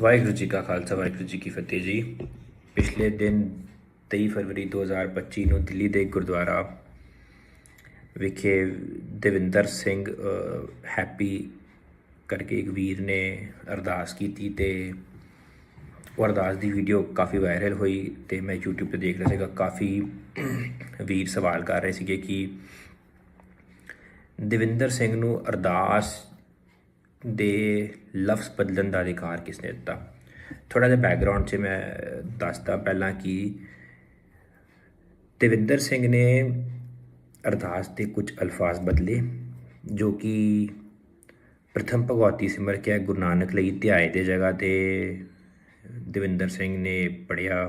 ਵਾਹਿਗੁਰੂ ਜੀ ਕਾ ਖਾਲਸਾ, ਵਾਹਿਗੁਰੂ ਜੀ ਕੀ ਫਤਿਹ ਜੀ। ਪਿਛਲੇ ਦਿਨ 23 ਫਰਵਰੀ 2025 ਨੂੰ ਦਿੱਲੀ ਦੇ ਗੁਰਦੁਆਰਾ ਵਿਖੇ ਦਵਿੰਦਰ ਸਿੰਘ ਹੈਪੀ ਕਰਕੇ ਇੱਕ ਵੀਰ ਨੇ ਅਰਦਾਸ ਕੀਤੀ ਤੇ ਉਹ ਅਰਦਾਸ ਦੀ ਵੀਡੀਓ ਕਾਫੀ ਵਾਇਰਲ ਹੋਈ ਤੇ ਮੈਂ YouTube ਤੇ ਦੇਖ ਰਿਹਾ ਸੀਗਾ, ਕਾਫੀ ਵੀਰ ਸਵਾਲ ਕਰ ਰਹੇ ਸੀਗੇ ਕਿ ਦਵਿੰਦਰ ਸਿੰਘ ਨੂੰ ਅਰਦਾਸ ਦੇ ਲਫ਼ਜ਼ ਬਦਲਣ ਦਾ ਅਧਿਕਾਰ ਕਿਸਨੇ ਦਿੱਤਾ? ਥੋੜਾ ਜਿਹਾ ਬੈਕਗ੍ਰਾਉਂਡ 'ਚ ਮੈਂ ਦੱਸਦਾ ਪਹਿਲਾਂ ਕਿ ਦਵਿੰਦਰ ਸਿੰਘ ਨੇ ਅਰਦਾਸ ਦੇ ਕੁਝ ਅਲਫਾਜ਼ ਬਦਲੇ, ਜੋ ਕਿ ਪ੍ਰਥਮ ਭਗਵਤੀ ਸਿਮਰ ਕੇ ਗੁਰੂ ਨਾਨਕ ਲਈ ਧਿਆਏ ਦੇ ਜਗ੍ਹਾ ਤੇ ਦਵਿੰਦਰ ਸਿੰਘ ਨੇ ਪੜਿਆ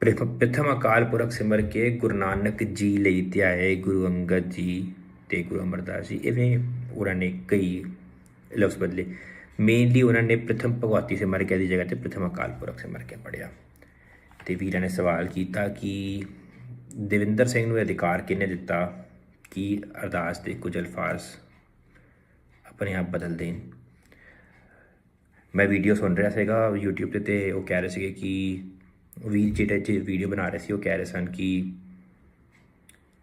ਪ੍ਰਥਮ ਅਕਾਲ ਪੁਰਖ ਸਿਮਰ ਕੇ, ਗੁਰੂ ਨਾਨਕ ਜੀ ਲਈ ਧਿਆਏ, ਗੁਰੂ ਅੰਗਦ ਜੀ ਤੇ ਗੁਰੂ ਅਮਰਦਾਸ ਜੀ, ਇਵੇਂ ਉਹਨਾਂ ਨੇ ਕਈ ਲਫ਼ਜ਼ ਬਦਲੇ। ਮੇਨਲੀ ਉਹਨਾਂ ਨੇ ਪ੍ਰਥਮ ਭਗਵਤੀ ਸਿਮਰ ਕੇ ਦੀ ਜਗ੍ਹਾ ਤੇ ਪ੍ਰਥਮ ਅਕਾਲ ਪੁਰਖ ਸਿਮਰ ਕੇ ਪੜਿਆ ਤੇ ਵੀਰਾਂ ਨੇ ਸਵਾਲ ਕੀਤਾ ਕਿ ਦੇਵਿੰਦਰ ਸਿੰਘ ਨੂੰ ਇਹ ਅਧਿਕਾਰ ਕਿਹਨੇ ਦਿੱਤਾ ਕਿ ਅਰਦਾਸ ਦੇ ਕੁਝ ਅਲਫਾਜ਼ ਆਪਣੇ ਆਪ ਬਦਲ ਦੇਣ? ਮੈਂ ਵੀਡੀਓ ਸੁਣ ਰਿਹਾ ਸੀਗਾ YouTube ਤੇ ਤੇ ਉਹ ਕਹਿ ਰਹੇ ਸੀਗੇ ਕਿ ਵੀਰ ਜਿਹੜੇ ਚ ਵੀਡੀਓ ਬਣਾ ਰਹੇ ਸੀ, ਉਹ ਕਹਿ ਰਹੇ ਸਨ ਕਿ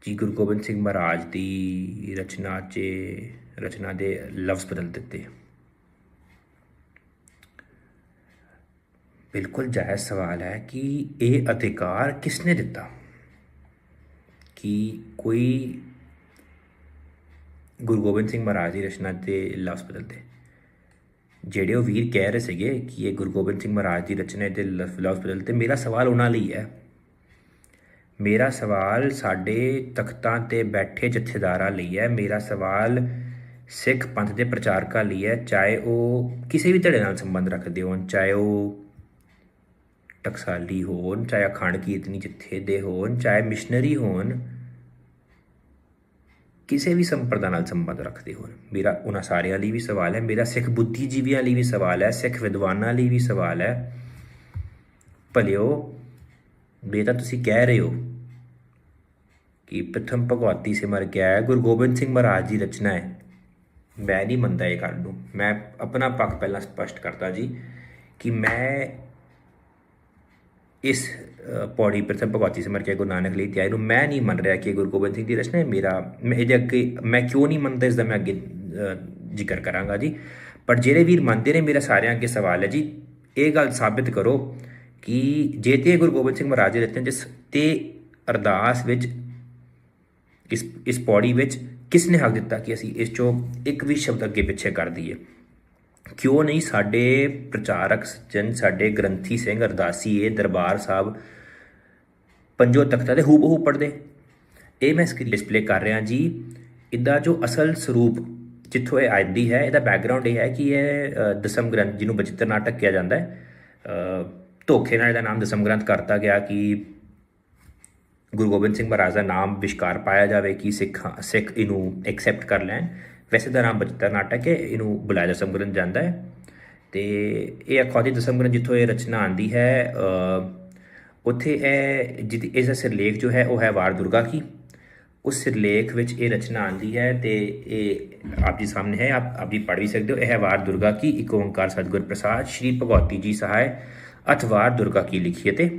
ਜੀ ਗੁਰੂ ਗੋਬਿੰਦ ਸਿੰਘ ਮਹਾਰਾਜ ਦੀ ਰਚਨਾ 'ਚ, ਰਚਨਾ ਦੇ ਲਫ਼ਜ਼ ਬਦਲ ਦਿੱਤੇ। ਬਿਲਕੁਲ ਜਾਇਜ਼ ਸਵਾਲ ਹੈ ਕਿ ਇਹ ਅਧਿਕਾਰ ਕਿਸਨੇ ਦਿੱਤਾ? ਕਿ ਕੋਈ ਗੁਰੂ ਗੋਬਿੰਦ ਸਿੰਘ ਮਹਾਰਾਜ ਦੀ ਰਚਨਾ ਤੇ ਲਫ਼ਜ਼ ਬਦਲਦੇ ਜਿਹੜੇ ਉਹ ਵੀਰ ਕਹਿ ਰਹੇ ਸੀਗੇ ਕਿ ਇਹ ਗੁਰੂ ਗੋਬਿੰਦ ਸਿੰਘ ਮਹਾਰਾਜ ਦੀ ਰਚਨਾ ਦੇ ਲਫ਼- ਲਫ਼ਜ਼ ਬਦਲਦੇ ਮੇਰਾ ਸਵਾਲ ਉਹਨਾਂ ਲਈ ਹੈ ਮੇਰਾ ਸਵਾਲ ਸਾਡੇ ਤਖਤਾਂ ਤੇ ਬੈਠੇ ਜਥੇਦਾਰਾਂ ਲਈ ਹੈ। ਮੇਰਾ ਸਵਾਲ ਸਿੱਖ ਪੰਥ ਦੇ ਪ੍ਰਚਾਰਕਾਂ ਲਈ ਹੈ। ਚਾਹੇ ਉਹ ਕਿਸੇ ਵੀ ਧੜੇ ਨਾਲ ਸੰਬੰਧ ਰੱਖਦੇ ਹੋਣ, ਚਾਹੇ ਉਹ ਟਕਸਾਲੀ ਹੋਣ, ਚਾਹੇ ਅਖੰਡ ਕੀਰਤਨੀ ਜਥੇ ਦੇ ਹੋਣ, ਚਾਹੇ ਮਿਸ਼ਨਰੀ ਹੋਣ, ਕਿਸੇ ਵੀ ਸੰਪਰਦਾ ਨਾਲ ਸੰਬੰਧ ਰੱਖਦੇ ਹੋਣ। ਮੇਰਾ ਉਹਨਾਂ ਸਾਰਿਆਂ ਲਈ ਵੀ ਸਵਾਲ ਹੈ। ਮੇਰਾ ਸਿੱਖ ਬੁੱਧੀਜੀਵੀਆਂ ਲਈ ਵੀ ਸਵਾਲ ਹੈ। ਸਿੱਖ ਵਿਦਵਾਨਾਂ ਲਈ ਵੀ ਸਵਾਲ ਹੈ। ਭਲਿਓ, ਬੇਟਾ, ਤੁਸੀਂ ਕਹਿ ਰਹੇ ਹੋ ਕਿ ਪ੍ਰਥਮ ਭਗਵਤੀ ਸਿਮਰ ਕੇ ਆਇਆ ਗੁਰੂ ਗੋਬਿੰਦ ਸਿੰਘ ਮਹਾਰਾਜ ਦੀ ਰਚਨਾ ਹੈ। ਮੈਂ ਨਹੀਂ ਮੰਨਦਾ ਇਹ ਗੱਲ ਨੂੰ। ਮੈਂ ਆਪਣਾ ਪੱਖ ਪਹਿਲਾਂ ਸਪਸ਼ਟ ਕਰਦਾ ਜੀ ਕਿ ਮੈਂ ਇਸ ਪੌੜੀ ਪ੍ਰਥਮ ਭਗਵਤੀ ਸਿਮਰ ਕੇ ਗੁਰੂ ਨਾਨਕ ਲਈ ਧਿਆਏ ਨੂੰ ਮੈਂ ਨਹੀਂ ਮੰਨ ਰਿਹਾ ਕਿ ਗੁਰੂ ਗੋਬਿੰਦ ਸਿੰਘ ਦੀ ਰਚਨਾ ਹੈ। ਮੇਰਾ, ਮੈਂ ਇਹਦੇ ਅੱਗੇ, ਮੈਂ ਕਿਉਂ ਨਹੀਂ ਮੰਨਦਾ ਇਸ ਦਾ ਮੈਂ ਅੱਗੇ ਜ਼ਿਕਰ ਕਰਾਂਗਾ ਜੀ। ਪਰ ਜਿਹੜੇ ਵੀਰ ਮੰਨਦੇ ਨੇ, ਮੇਰਾ ਸਾਰਿਆਂ ਅੱਗੇ ਸਵਾਲ ਹੈ ਜੀ, ਇਹ ਗੱਲ ਸਾਬਿਤ ਕਰੋ ਕਿ ਜੇ ਤੇ ਇਹ ਗੁਰੂ ਗੋਬਿੰਦ ਸਿੰਘ ਮਹਾਰਾਜ ਦੀ ਰਚਨਾ, ਜਿਸ ਤੇ ਅਰਦਾਸ ਵਿੱਚ ਇਸ ਇਸ ਪੌੜੀ ਵਿੱਚ ਕਿਸ ਨੇ ਹੱਕ ਦਿੱਤਾ ਕਿ ਅਸੀਂ ਇਸ ਚੋਂ ਇੱਕ ਵੀ ਸ਼ਬਦ ਅੱਗੇ ਪਿੱਛੇ ਕਰ ਦਈਏ? ਕਿਉਂ ਨਹੀਂ ਸਾਡੇ ਪ੍ਰਚਾਰਕ ਸੱਜਣ, ਸਾਡੇ ਗ੍ਰੰਥੀ ਸਿੰਘ ਅਰਦਾਸੀਏ ਦਰਬਾਰ ਸਾਹਿਬ ਪੰਜੋ ਤਖਤਾਂ ਦੇ ਹੂਬਹੂ ਪੜਦੇ ਇਹ ਮੈਂ ਸਕਰੀਨ ਡਿਸਪਲੇ ਕਰ ਰਿਹਾ ਜੀ। ਇਹਦਾ ਜੋ ਅਸਲ ਸਰੂਪ ਜਿੱਥੋਂ ਇਹ ਆਉਂਦੀ ਹੈ, ਇਹਦਾ ਬੈਕਗ੍ਰਾਉਂਡ ਇਹ ਹੈ ਕਿ ਇਹ ਦਸਮ ਗ੍ਰੰਥ ਜਿਹਨੂੰ ਬਚਿੱਤਰ ਨਾਟਕ ਕਿਹਾ ਜਾਂਦਾ ਹੈ। ਧੋਖੇ ਨਾਲ ਇਹਦਾ ਨਾਮ ਦਸਮ ਗ੍ਰੰਥ ਕਰਤਾ ਗਿਆ ਕਿ ਗੁਰੂ ਗੋਬਿੰਦ ਸਿੰਘ ਮਹਾਰਾਜ ਦਾ ਨਾਮ ਵਿਸ਼ਕਾਰ ਪਾਇਆ ਜਾਵੇ ਕਿ ਸਿੱਖ ਸਿੱਖ ਇਹਨੂੰ ਐਕਸੈਪਟ ਕਰ ਲੈਣ। ਵੈਸੇ ਦਾ ਨਾਮ ਬਚਤਾ ਨਾਟਕ ਹੈ, ਇਹਨੂੰ ਬੁਲਾਇਆ ਦਸਮ ਗ੍ਰੰਥ ਜਾਂਦਾ ਹੈ। ਤੇ ਇਹ ਅਖੌਤੀ ਦਸਮ ਗ੍ਰੰਥ ਜਿੱਥੋਂ ਇਹ ਰਚਨਾ ਆਂਦੀ ਹੈ ਉੱਥੇ ਇਹ ਜਿਹਦੀ ਇਸ ਸਿਰਲੇਖ ਜੋ ਹੈ, ਉਹ ਹੈ ਵਾਰ ਦੁਰਗਾ ਕੀ ਉਸ ਸਿਰਲੇਖ ਵਿੱਚ ਇਹ ਰਚਨਾ ਆਂਦੀ ਹੈ ਤੇ ਇਹ ਆਪ ਜੀ ਸਾਹਮਣੇ ਹੈ, ਆਪ ਆਪ ਜੀ ਪੜ੍ਹ ਵੀ ਸਕਦੇ ਹੋ। ਇਹ ਹੈ ਵਾਰ ਦੁਰਗਾ ਕੀ ਇੱਕ ਓੰਕਾਰ ਸਤਿਗੁਰ ਪ੍ਰਸਾਦ, ਸ਼੍ਰੀ ਭਗਵਤੀ ਜੀ ਸਹਾਇ ਅਥਵਾਰ ਦੁਰਗਾ ਕੀ ਲਿਖੀ ਤੇ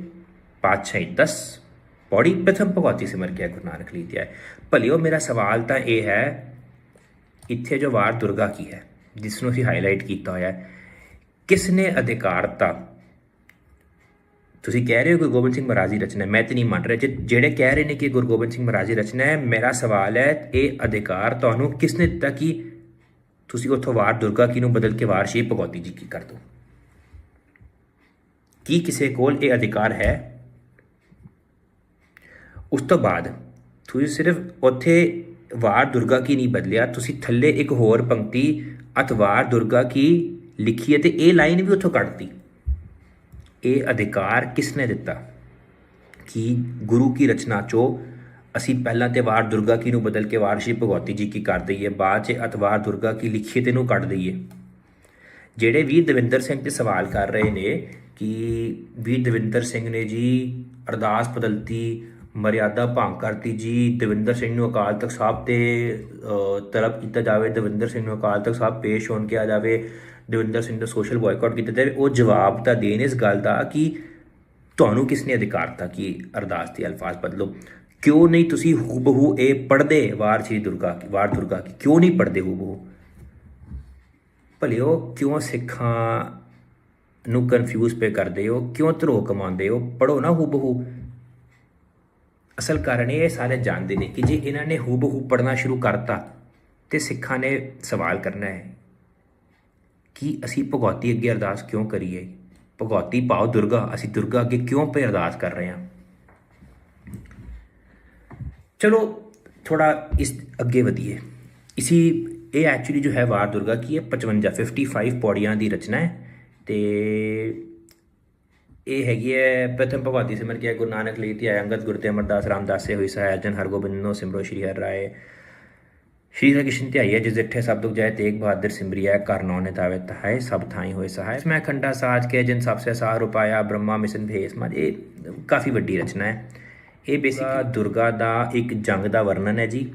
ਪਾਤਸ਼ਾਹੀ 10 ਪੌੜੀ ਪ੍ਰਥਮ ਭਗਵਤੀ ਸਿਮਰ ਕੇ ਗੁਰੂ ਨਾਨਕ ਲਈ ਹੈ। ਭਲਿਓ ਮੇਰਾ ਸਵਾਲ ਤਾਂ ਇਹ ਹੈ, ਇੱਥੇ ਜੋ ਵਾਰ ਦੁਰਗਾ ਕੀ ਹੈ ਜਿਸ ਨੂੰ ਅਸੀਂ ਹਾਈਲਾਈਟ ਕੀਤਾ ਹੋਇਆ ਹੈ ਕਿਸ ਨੇ ਅਧਿਕਾਰਤਾ? ਤੁਸੀਂ ਕਹਿ ਰਹੇ ਹੋ ਕਿ ਗੋਬਿੰਦ ਸਿੰਘ ਮਹਾਰਾਜ ਦੀ ਰਚਨਾ ਮੈਂ ਤੇ ਨਹੀਂ ਮੰਨ ਰਿਹਾ, ਜੇ- ਜਿਹੜੇ ਕਹਿ ਰਹੇ ਨੇ ਕਿ ਗੁਰੂ ਗੋਬਿੰਦ ਸਿੰਘ ਮਹਾਰਾਜ ਦੀ ਰਚਨਾ ਹੈ, ਮੇਰਾ ਸਵਾਲ ਹੈ, ਇਹ ਅਧਿਕਾਰ ਤੁਹਾਨੂੰ ਕਿਸ ਨੇ ਦਿੱਤਾ ਕਿ ਤੁਸੀਂ ਉੱਥੋਂ ਵਾਰ ਦੁਰਗਾ ਕੀ ਨੂੰ ਬਦਲ ਕੇ ਵਾਰ ਸ਼੍ਰੀ ਭਗਵਤੀ ਜੀ ਕੀ ਕਰ ਦੋ? ਕੀ ਕਿਸੇ ਕੋਲ ਇਹ ਅਧਿਕਾਰ ਹੈ? ਉਸ ਤੋਂ ਬਾਅਦ ਤੁਸੀਂ ਸਿਰਫ ਉੱਥੇ ਵਾਰ ਦੁਰਗਾ ਕੀ ਨਹੀਂ ਬਦਲਿਆ, ਤੁਸੀਂ ਥੱਲੇ ਇੱਕ ਹੋਰ ਪੰਕਤੀ ਅਤਵਾਰ ਦੁਰਗਾ ਕੀ ਲਿਖੀ ਹੈ ਤੇ ਇਹ ਲਾਈਨ ਵੀ ਉੱਥੋਂ ਕੱਢਤੀ। ਇਹ ਅਧਿਕਾਰ ਕਿਸ ਨੇ ਦਿੱਤਾ? ਕਿ ਗੁਰੂ ਕੀ ਰਚਨਾ ਚੋਂ ਅਸੀਂ ਪਹਿਲਾਂ ਤੇ ਵਾਰ ਦੁਰਗਾ ਕੀ ਨੂੰ ਬਦਲ ਕੇ ਵਾਰ ਸ਼੍ਰੀ ਭਗਵਤੀ ਜੀ ਕੀ ਕਰ ਦਈਏ, ਬਾਅਦ 'ਚ ਅਤਵਾਰ ਦੁਰਗਾ ਕੀ ਲਿਖੀਏ ਤੇ ਨੂੰ ਕੱਢ ਦਈਏ। ਜਿਹੜੇ ਵੀਰ ਦਵਿੰਦਰ ਸਿੰਘ ਤੇ ਸਵਾਲ ਕਰ ਰਹੇ ਨੇ ਕਿ ਵੀਰ ਦਵਿੰਦਰ ਸਿੰਘ ਨੇ ਜੀ ਅਰਦਾਸ ਬਦਲਤੀ ਮਰਿਆਦਾ ਭੰਗ ਕਰਤੀ ਜੀ। ਦਵਿੰਦਰ ਸਿੰਘ ਨੂੰ ਅਕਾਲ ਤਖਤ ਸਾਹਿਬ ਤੇ ਅ, ਤਲਬ ਕੀਤਾ ਜਾਵੇ। ਦਵਿੰਦਰ ਸਿੰਘ ਨੂੰ ਅਕਾਲ ਤਖਤ ਸਾਹਿਬ ਪੇਸ਼ ਹੋਣ ਕਿਹਾ ਜਾਵੇ। ਦਵਿੰਦਰ ਸਿੰਘ ਦਾ ਸੋਸ਼ਲ ਬਾਇਕਾਟ ਕੀਤਾ ਜਾਵੇ। ਉਹ ਜਵਾਬ ਤਾਂ ਦੇਣ ਇਸ ਗੱਲ ਦਾ ਕਿ ਤੁਹਾਨੂੰ ਕਿਸ ਨੇ ਅਧਿਕਾਰ ਦਿੱਤਾ ਕਿ ਅਰਦਾਸ ਦੇ ਅਲਫਾਜ਼ ਬਦਲੋ? ਕਿਉਂ ਨਹੀਂ ਤੁਸੀਂ ਹੂਬਹੂ ਇਹ ਪੜ੍ਹਦੇ? ਵਾਰ ਸ਼੍ਰੀ ਦੁਰਗਾ ਕੀ ਵਾਰ ਦੁਰਗਾ ਕੀ ਕਿਉਂ ਨਹੀਂ ਪੜ੍ਹਦੇ ਹੂਬਹੂ? ਭਲਿਓ ਕਿਉਂ ਸਿੱਖਾਂ ਨੂੰ ਕਨਫਿਊਜ਼ ਪੇ ਕਰਦੇ ਹੋ? ਕਿਉਂ ਧਰੋ ਕਮਾਉਂਦੇ ਹੋ? ਪੜੋ ਨਾ ਹੂਬਹੂ। ਅਸਲ ਕਾਰਨ ਇਹ ਸਾਰੇ ਜਾਣਦੇ ਨੇ ਕਿ ਜੇ ਇਹਨਾਂ ਨੇ ਹੂਬਹੂ ਪੜਨਾ ਸ਼ੁਰੂ ਕਰਤਾ ਤੇ ਸਿੱਖਾਂ ਨੇ ਸਵਾਲ ਕਰਨਾ ਹੈ, ਕਿ ਅਸੀਂ ਭਗਵਤੀ ਅੱਗੇ ਅਰਦਾਸ ਕਿਉਂ ਕਰੀਏ? ਭਗਵਤੀ ਭਾਵ ਦੁਰਗਾ, ਅਸੀਂ ਦੁਰਗਾ ਅੱਗੇ ਕਿਉਂ ਪੇ ਅਰਦਾਸ ਕਰ ਰਹੇ ਹਾਂ? ਚਲੋ ਥੋੜਾ ਇਸ ਅੱਗੇ ਵਧੀਏ। ਇਸੀ, ਇਹ ਐਕਚੁਅਲੀ ਜੋ ਹੈ ਵਾਰ ਦੁਰਗਾ ਕੀ ਹੈ? 55 55 ਪੌੜੀਆਂ ਦੀ ਰਚਨਾ ਹੈ ਤੇ ਇਹ ਹੈਗੀ ਹੈ ਪ੍ਰਥਮ ਭਗਵਤੀ ਸਿਮਰ ਕੀ ਗੁਰੂ ਨਾਨਕ ਲਈ ਤੇ ਅੰਗਦ ਗੁਰੂ ਤੇ ਅਮਰਦਾਸ ਰਾਮਦਾਸ ਸੇ ਹੋਈ ਸਹਾਇ ਜਨ ਹਰਗੋਬਿੰਦ ਨੋ ਸਿਮਰੋ ਸ਼੍ਰੀ ਹਰਿ ਰਾਏ। ਸ਼੍ਰੀ ਹਰਿ ਕ੍ਰਿਸ਼ਨ ਧਿਆਈਏ ਜਿਸ ਜਿੱਠੇ ਸਭ ਦੁਖ ਜਾਏ ਤੇਗ ਬਹਾਦਰ ਸਿਮਰਿਆ ਕਰ ਨੌ ਨੇ ਤਾਵੇ ਤਹਾਏ ਸਭ ਥਾਈ ਹੋਏ ਸਹਾਇ ਮੈਂ ਖੰਡਾ ਸਾਜ ਕੇ ਜਿਨ ਸਭ ਸੇ ਸਾਰ ਉਪਾਇਆ ਬ੍ਰਹਮਾ ਮਿਸ਼ਨ ਭੇਸ ਮਾ ਇਹ ਕਾਫੀ ਵੱਡੀ ਰਚਨਾ ਹੈ। ਇਹ ਬੇਸਿਕ ਦੁਰਗਾ ਦਾ ਇੱਕ ਜੰਗ ਦਾ ਵਰਣਨ ਹੈ ਜੀ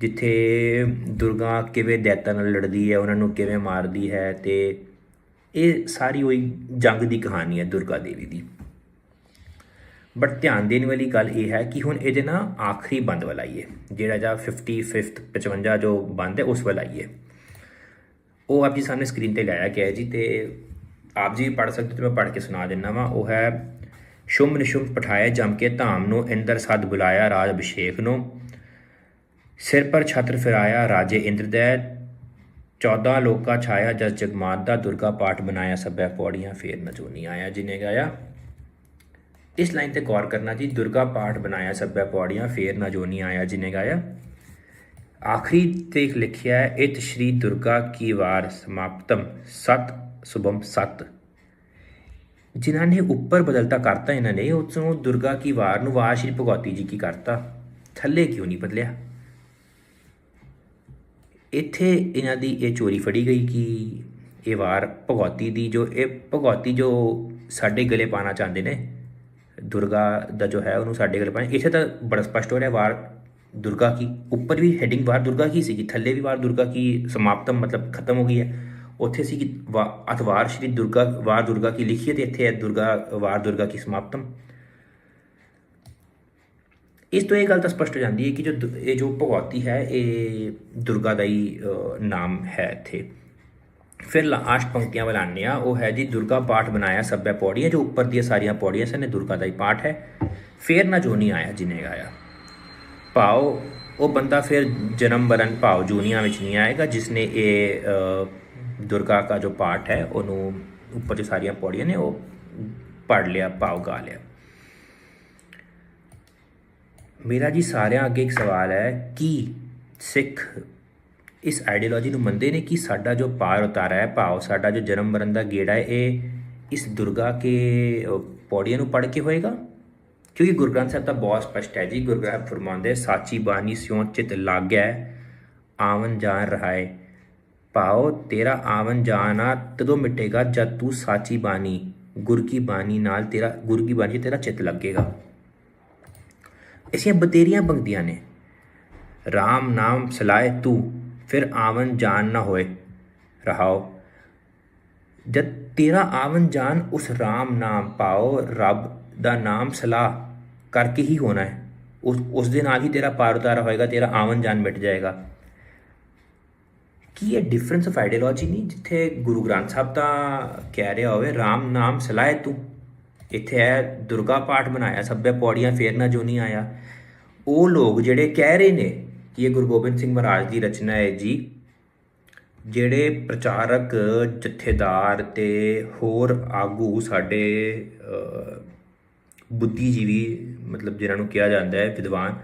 ਜਿੱਥੇ ਦੁਰਗਾ ਕਿਵੇਂ ਦੈਤਾਂ ਨਾਲ ਲੜਦੀ ਹੈ ਉਹਨਾਂ ਨੂੰ ਕਿਵੇਂ ਮਾਰਦੀ ਹੈ ਤੇ ਇਹ ਸਾਰੀ ਹੋਈ ਜੰਗ ਦੀ ਕਹਾਣੀ ਹੈ ਦੁਰਗਾ ਦੇਵੀ ਦੀ। ਬਟ ਧਿਆਨ ਦੇਣ ਵਾਲੀ ਗੱਲ ਇਹ ਹੈ ਕਿ ਹੁਣ ਇਹਦੇ ਨਾ ਆਖਰੀ ਬੰਦ ਵੱਲ ਆਈਏ ਹੈ, ਜਿਹੜਾ ਜਾਂ 55th 55 ਜੋ ਬੰਦ ਹੈ, ਉਸ ਵੱਲ ਆਈਏ ਉਹ ਆਪ ਜੀ ਸਾਹਮਣੇ ਸਕਰੀਨ ਤੇ ਲਾਇਆ ਗਿਆ ਜੀ ਤੇ ਆਪ ਜੀ ਪੜ ਸਕਦੇ ਹੋ ਤੇ ਮੈਂ ਪੜ ਕੇ ਸੁਣਾ ਦਿੰਦਾ ਵਾਂ। ਉਹ ਹੈ, ਸ਼ੁੰਭ ਨਿਸ਼ੁੰਭ ਪਠਾਏ ਜਮ ਕੇ ਧਾਮ ਨੂੰ, ਇੰਦਰ ਸਦ ਬੁਲਾਇਆ ਰਾਜ ਅਭਿਸ਼ੇਕ ਨੂੰ। ਸਿਰ ਪਰ ਛਤਰ ਫਿਰਾਇਆ ਰਾਜੇ ਇੰਦਰ ਦੇ 14 ਲੋਕਾ ਛਾਇਆ ਜਸ ਜਗਮਾਤ ਦਾ ਦੁਰਗਾ ਪਾਠ ਬਣਾਇਆ ਸਭੈ ਪੌੜੀਆਂ ਫੇਰ ਨਜੂਨੀ ਆਇਆ ਜਿਨੇ ਗਾਇਆ। ਇਸ ਲਾਈਨ ਤੇ ਗੌਰ ਕਰਨਾ ਜੀ, ਦੁਰਗਾ ਪਾਠ ਬਣਾਇਆ ਸਭੈ ਪੌੜੀਆਂ ਫੇਰ ਨਾ ਜੋਨੀ ਆਇਆ ਜਿਨੇ ਗਾਇਆ। ਆਖਰੀ ਤੇ ਲਿਖਿਆ ਹੈ, ਇਤ ਸ਼੍ਰੀ ਦੁਰਗਾ ਕੀ ਵਾਰ ਸਮਾਪਤਮ ਸਤ ਸੁਭਮ ਸਤ। ਜਿਨ੍ਹਾਂ ਨੇ ਉੱਪਰ ਬਦਲਤਾ ਕਰਤਾ ਇਹਨਾਂ ਨੇ ਉਸ ਨੂੰ ਦੁਰਗਾ ਕੀ ਵਾਰ ਨੂੰ ਵਾਰ ਸ਼੍ਰੀ ਭਗਵਤੀ ਜੀ ਕੀ ਕਰਤਾ? ਥੱਲੇ ਕਿਉਂ ਨਹੀਂ ਬਦਲਿਆ? ਇੱਥੇ ਇਹਨਾਂ ਦੀ ਇਹ ਚੋਰੀ ਫੜੀ ਗਈ ਕਿ ਇਹ ਵਾਰ ਭਗੌਤੀ ਦੀ ਜੋ, ਇਹ ਭਗੌਤੀ ਜੋ ਸਾਡੇ ਗਲੇ ਪਾਣਾ ਚਾਹੁੰਦੇ ਨੇ, ਦੁਰਗਾ ਦਾ ਜੋ ਹੈ ਉਹਨੂੰ ਸਾਡੇ ਗਲੇ ਪਾਣਾ ਇੱਥੇ ਤਾਂ ਬੜਾ ਸਪਸ਼ਟ ਹੋ ਰਿਹਾ ਵਾਰ ਦੁਰਗਾ ਕੀ, ਉੱਪਰ ਵੀ ਹੈਡਿੰਗ ਵਾਰ ਦੁਰਗਾ ਕੀ ਸੀਗੀ, ਥੱਲੇ ਵੀ ਵਾਰ ਦੁਰਗਾ ਕੀ ਸਮਾਪਤਮ ਮਤਲਬ ਖਤਮ ਹੋ ਗਈ ਹੈ। ਉੱਥੇ ਸੀ ਕਿ ਅਤਵਾਰ ਸ਼੍ਰੀ ਦੁਰਗਾ, ਵਾਰ ਦੁਰਗਾ ਕੀ ਲਿਖੀ ਹੈ ਤੇ ਇੱਥੇ ਹੈ ਦੁਰਗਾ, ਵਾਰ ਦੁਰਗਾ ਕੀ ਸਮਾਪਤਮ। ਇਸ ਤੋਂ ਇਹ ਗੱਲ ਤਾਂ ਸਪਸ਼ਟ ਹੋ ਜਾਂਦੀ ਹੈ ਕਿ ਜੋ ਦੁ- ਇਹ ਜੋ ਭਗਵਤੀ ਹੈ, ਇਹ ਦੁਰਗਾ ਦਾ ਹੀ ਨਾਮ ਹੈ ਇੱਥੇ। ਫਿਰ ਲਾਸਟ ਪੰਕਤੀਆਂ ਵੱਲ ਆਉਂਦੇ ਹਾਂ। ਉਹ ਹੈ ਜੀ, ਦੁਰਗਾ ਪਾਠ ਬਣਾਇਆ ਸਭੈ ਪੌੜੀਆਂ, ਜੋ ਉੱਪਰ ਦੀਆਂ ਸਾਰੀਆਂ ਪੌੜੀਆਂ ਸਨ ਦੁਰਗਾ ਦਾ ਹੀ ਪਾਠ ਹੈ। ਫੇਰ ਨਾ ਜੋਨੀ ਆਇਆ, ਜਿਨੇ ਗਾਇਆ ਭਾਵ ਉਹ ਬੰਦਾ ਫਿਰ ਜਨਮ ਮਰਨ ਭਾਵ ਜੂਨੀਆਂ ਵਿੱਚ ਨਹੀਂ ਆਏਗਾ ਜਿਸ ਨੇ ਇਹ ਦੁਰਗਾ ਦਾ ਜੋ ਪਾਠ ਹੈ, ਉਹਨੂੰ ਉੱਪਰ ਜੋ ਸਾਰੀਆਂ ਪੌੜੀਆਂ ਨੇ, ਉਹ ਪੜ ਲਿਆ ਭਾਵ ਗਾ ਲਿਆ। ਮੇਰਾ ਜੀ ਸਾਰਿਆਂ ਅੱਗੇ ਇੱਕ ਸਵਾਲ ਹੈ, ਕਿ ਸਿੱਖ ਇਸ ਆਈਡੀਓਲੋਜੀ ਨੂੰ ਮੰਨਦੇ ਨੇ ਕਿ ਸਾਡਾ ਜੋ ਪਾਰ ਉਤਾਰਾ ਹੈ, ਭਾਵ ਸਾਡਾ ਜੋ ਜਨਮ ਮਰਨ ਦਾ ਗੇੜਾ ਹੈ, ਇਹ ਇਸ ਦੁਰਗਾ ਕੇ ਪੌੜੀਆਂ ਨੂੰ ਪੜ੍ਹ ਕੇ ਹੋਏਗਾ? ਕਿਉਂਕਿ ਗੁਰੂ ਗ੍ਰੰਥ ਸਾਹਿਬ ਤਾਂ ਬਹੁਤ ਸਪਸ਼ਟ ਹੈ ਜੀ, ਗੁਰੂ ਗ੍ਰੰਥ ਫਰਮਾਉਂਦੇ, ਸਾਚੀ ਬਾਣੀ ਸਿਉ ਚਿਤ ਲਾਗੈ ਆਵਨ ਜਾਣ ਰਹਾਏ। ਭਾਵ ਤੇਰਾ ਆਵਨ ਜਾਣਾ ਤਦੋਂ ਮਿਟੇਗਾ ਜਦ ਤੂੰ ਸਾਚੀ ਬਾਣੀ, ਗੁਰ ਕੀ ਬਾਣੀ ਨਾਲ ਤੇਰਾ, ਗੁਰ ਕੀ ਬਾਣੀ ਤੇਰਾ ਚਿੱਤ ਲੱਗੇਗਾ। ਇਸੀਆਂ ਬਤੇਰੀਆਂ ਬੰਗਦੀਆਂ ਨੇ RAM ਨਾਮ ਸਲਾਏ ਤੂੰ ਫਿਰ ਆਵਨ ਜਾਨ ਨਾ ਹੋਏ ਰਹਾਓ ਜਦ ਤੇਰਾ ਆਵਨ ਜਾਨ ਉਸ RAM ਨਾਮ ਪਾਓ ਰੱਬ ਦਾ ਨਾਮ ਸਲਾਹ ਕਰਕੇ ਹੀ ਹੋਣਾ ਹੈ ਉਸ ਉਸ ਦੇ ਨਾਲ ਹੀ ਤੇਰਾ ਪਾਰ ਉਤਾਰਾ ਹੋਏਗਾ ਤੇਰਾ ਆਵਨ ਜਾਨ ਮਿਟ ਜਾਏਗਾ ਕੀ ਇਹ ਡਿਫਰੈਂਸ ਆਫ ਆਈਡੀਓਲੋਜੀ ਨਹੀਂ ਜਿੱਥੇ ਗੁਰੂ ਗ੍ਰੰਥ ਸਾਹਿਬ ਤਾਂ ਕਹਿ ਰਿਹਾ ਹੋਵੇ RAM ਨਾਮ ਸਲਾਹ ਤੂੰ ਇੱਥੇ ਹੈ ਦੁਰਗਾ ਪਾਠ ਬਣਾਇਆ ਸਭੇ ਪੌੜੀਆਂ ਫੇਰਨਾ ਜੋ ਨਹੀਂ ਆਇਆ। ਉਹ ਲੋਕ ਜਿਹੜੇ ਕਹਿ ਰਹੇ ਨੇ ਕਿ ਇਹ ਗੁਰੂ ਗੋਬਿੰਦ ਸਿੰਘ ਮਹਾਰਾਜ ਦੀ ਰਚਨਾ ਹੈ ਜੀ, ਜਿਹੜੇ ਪ੍ਰਚਾਰਕ, ਜਥੇਦਾਰ ਤੇ ਹੋਰ ਆਗੂ ਸਾਡੇ ਬੁੱਧੀਜੀਵੀ, ਮਤਲਬ ਜਿਨ੍ਹਾਂ ਨੂੰ ਕਿਹਾ ਜਾਂਦਾ ਹੈ, ਵਿਦਵਾਨ,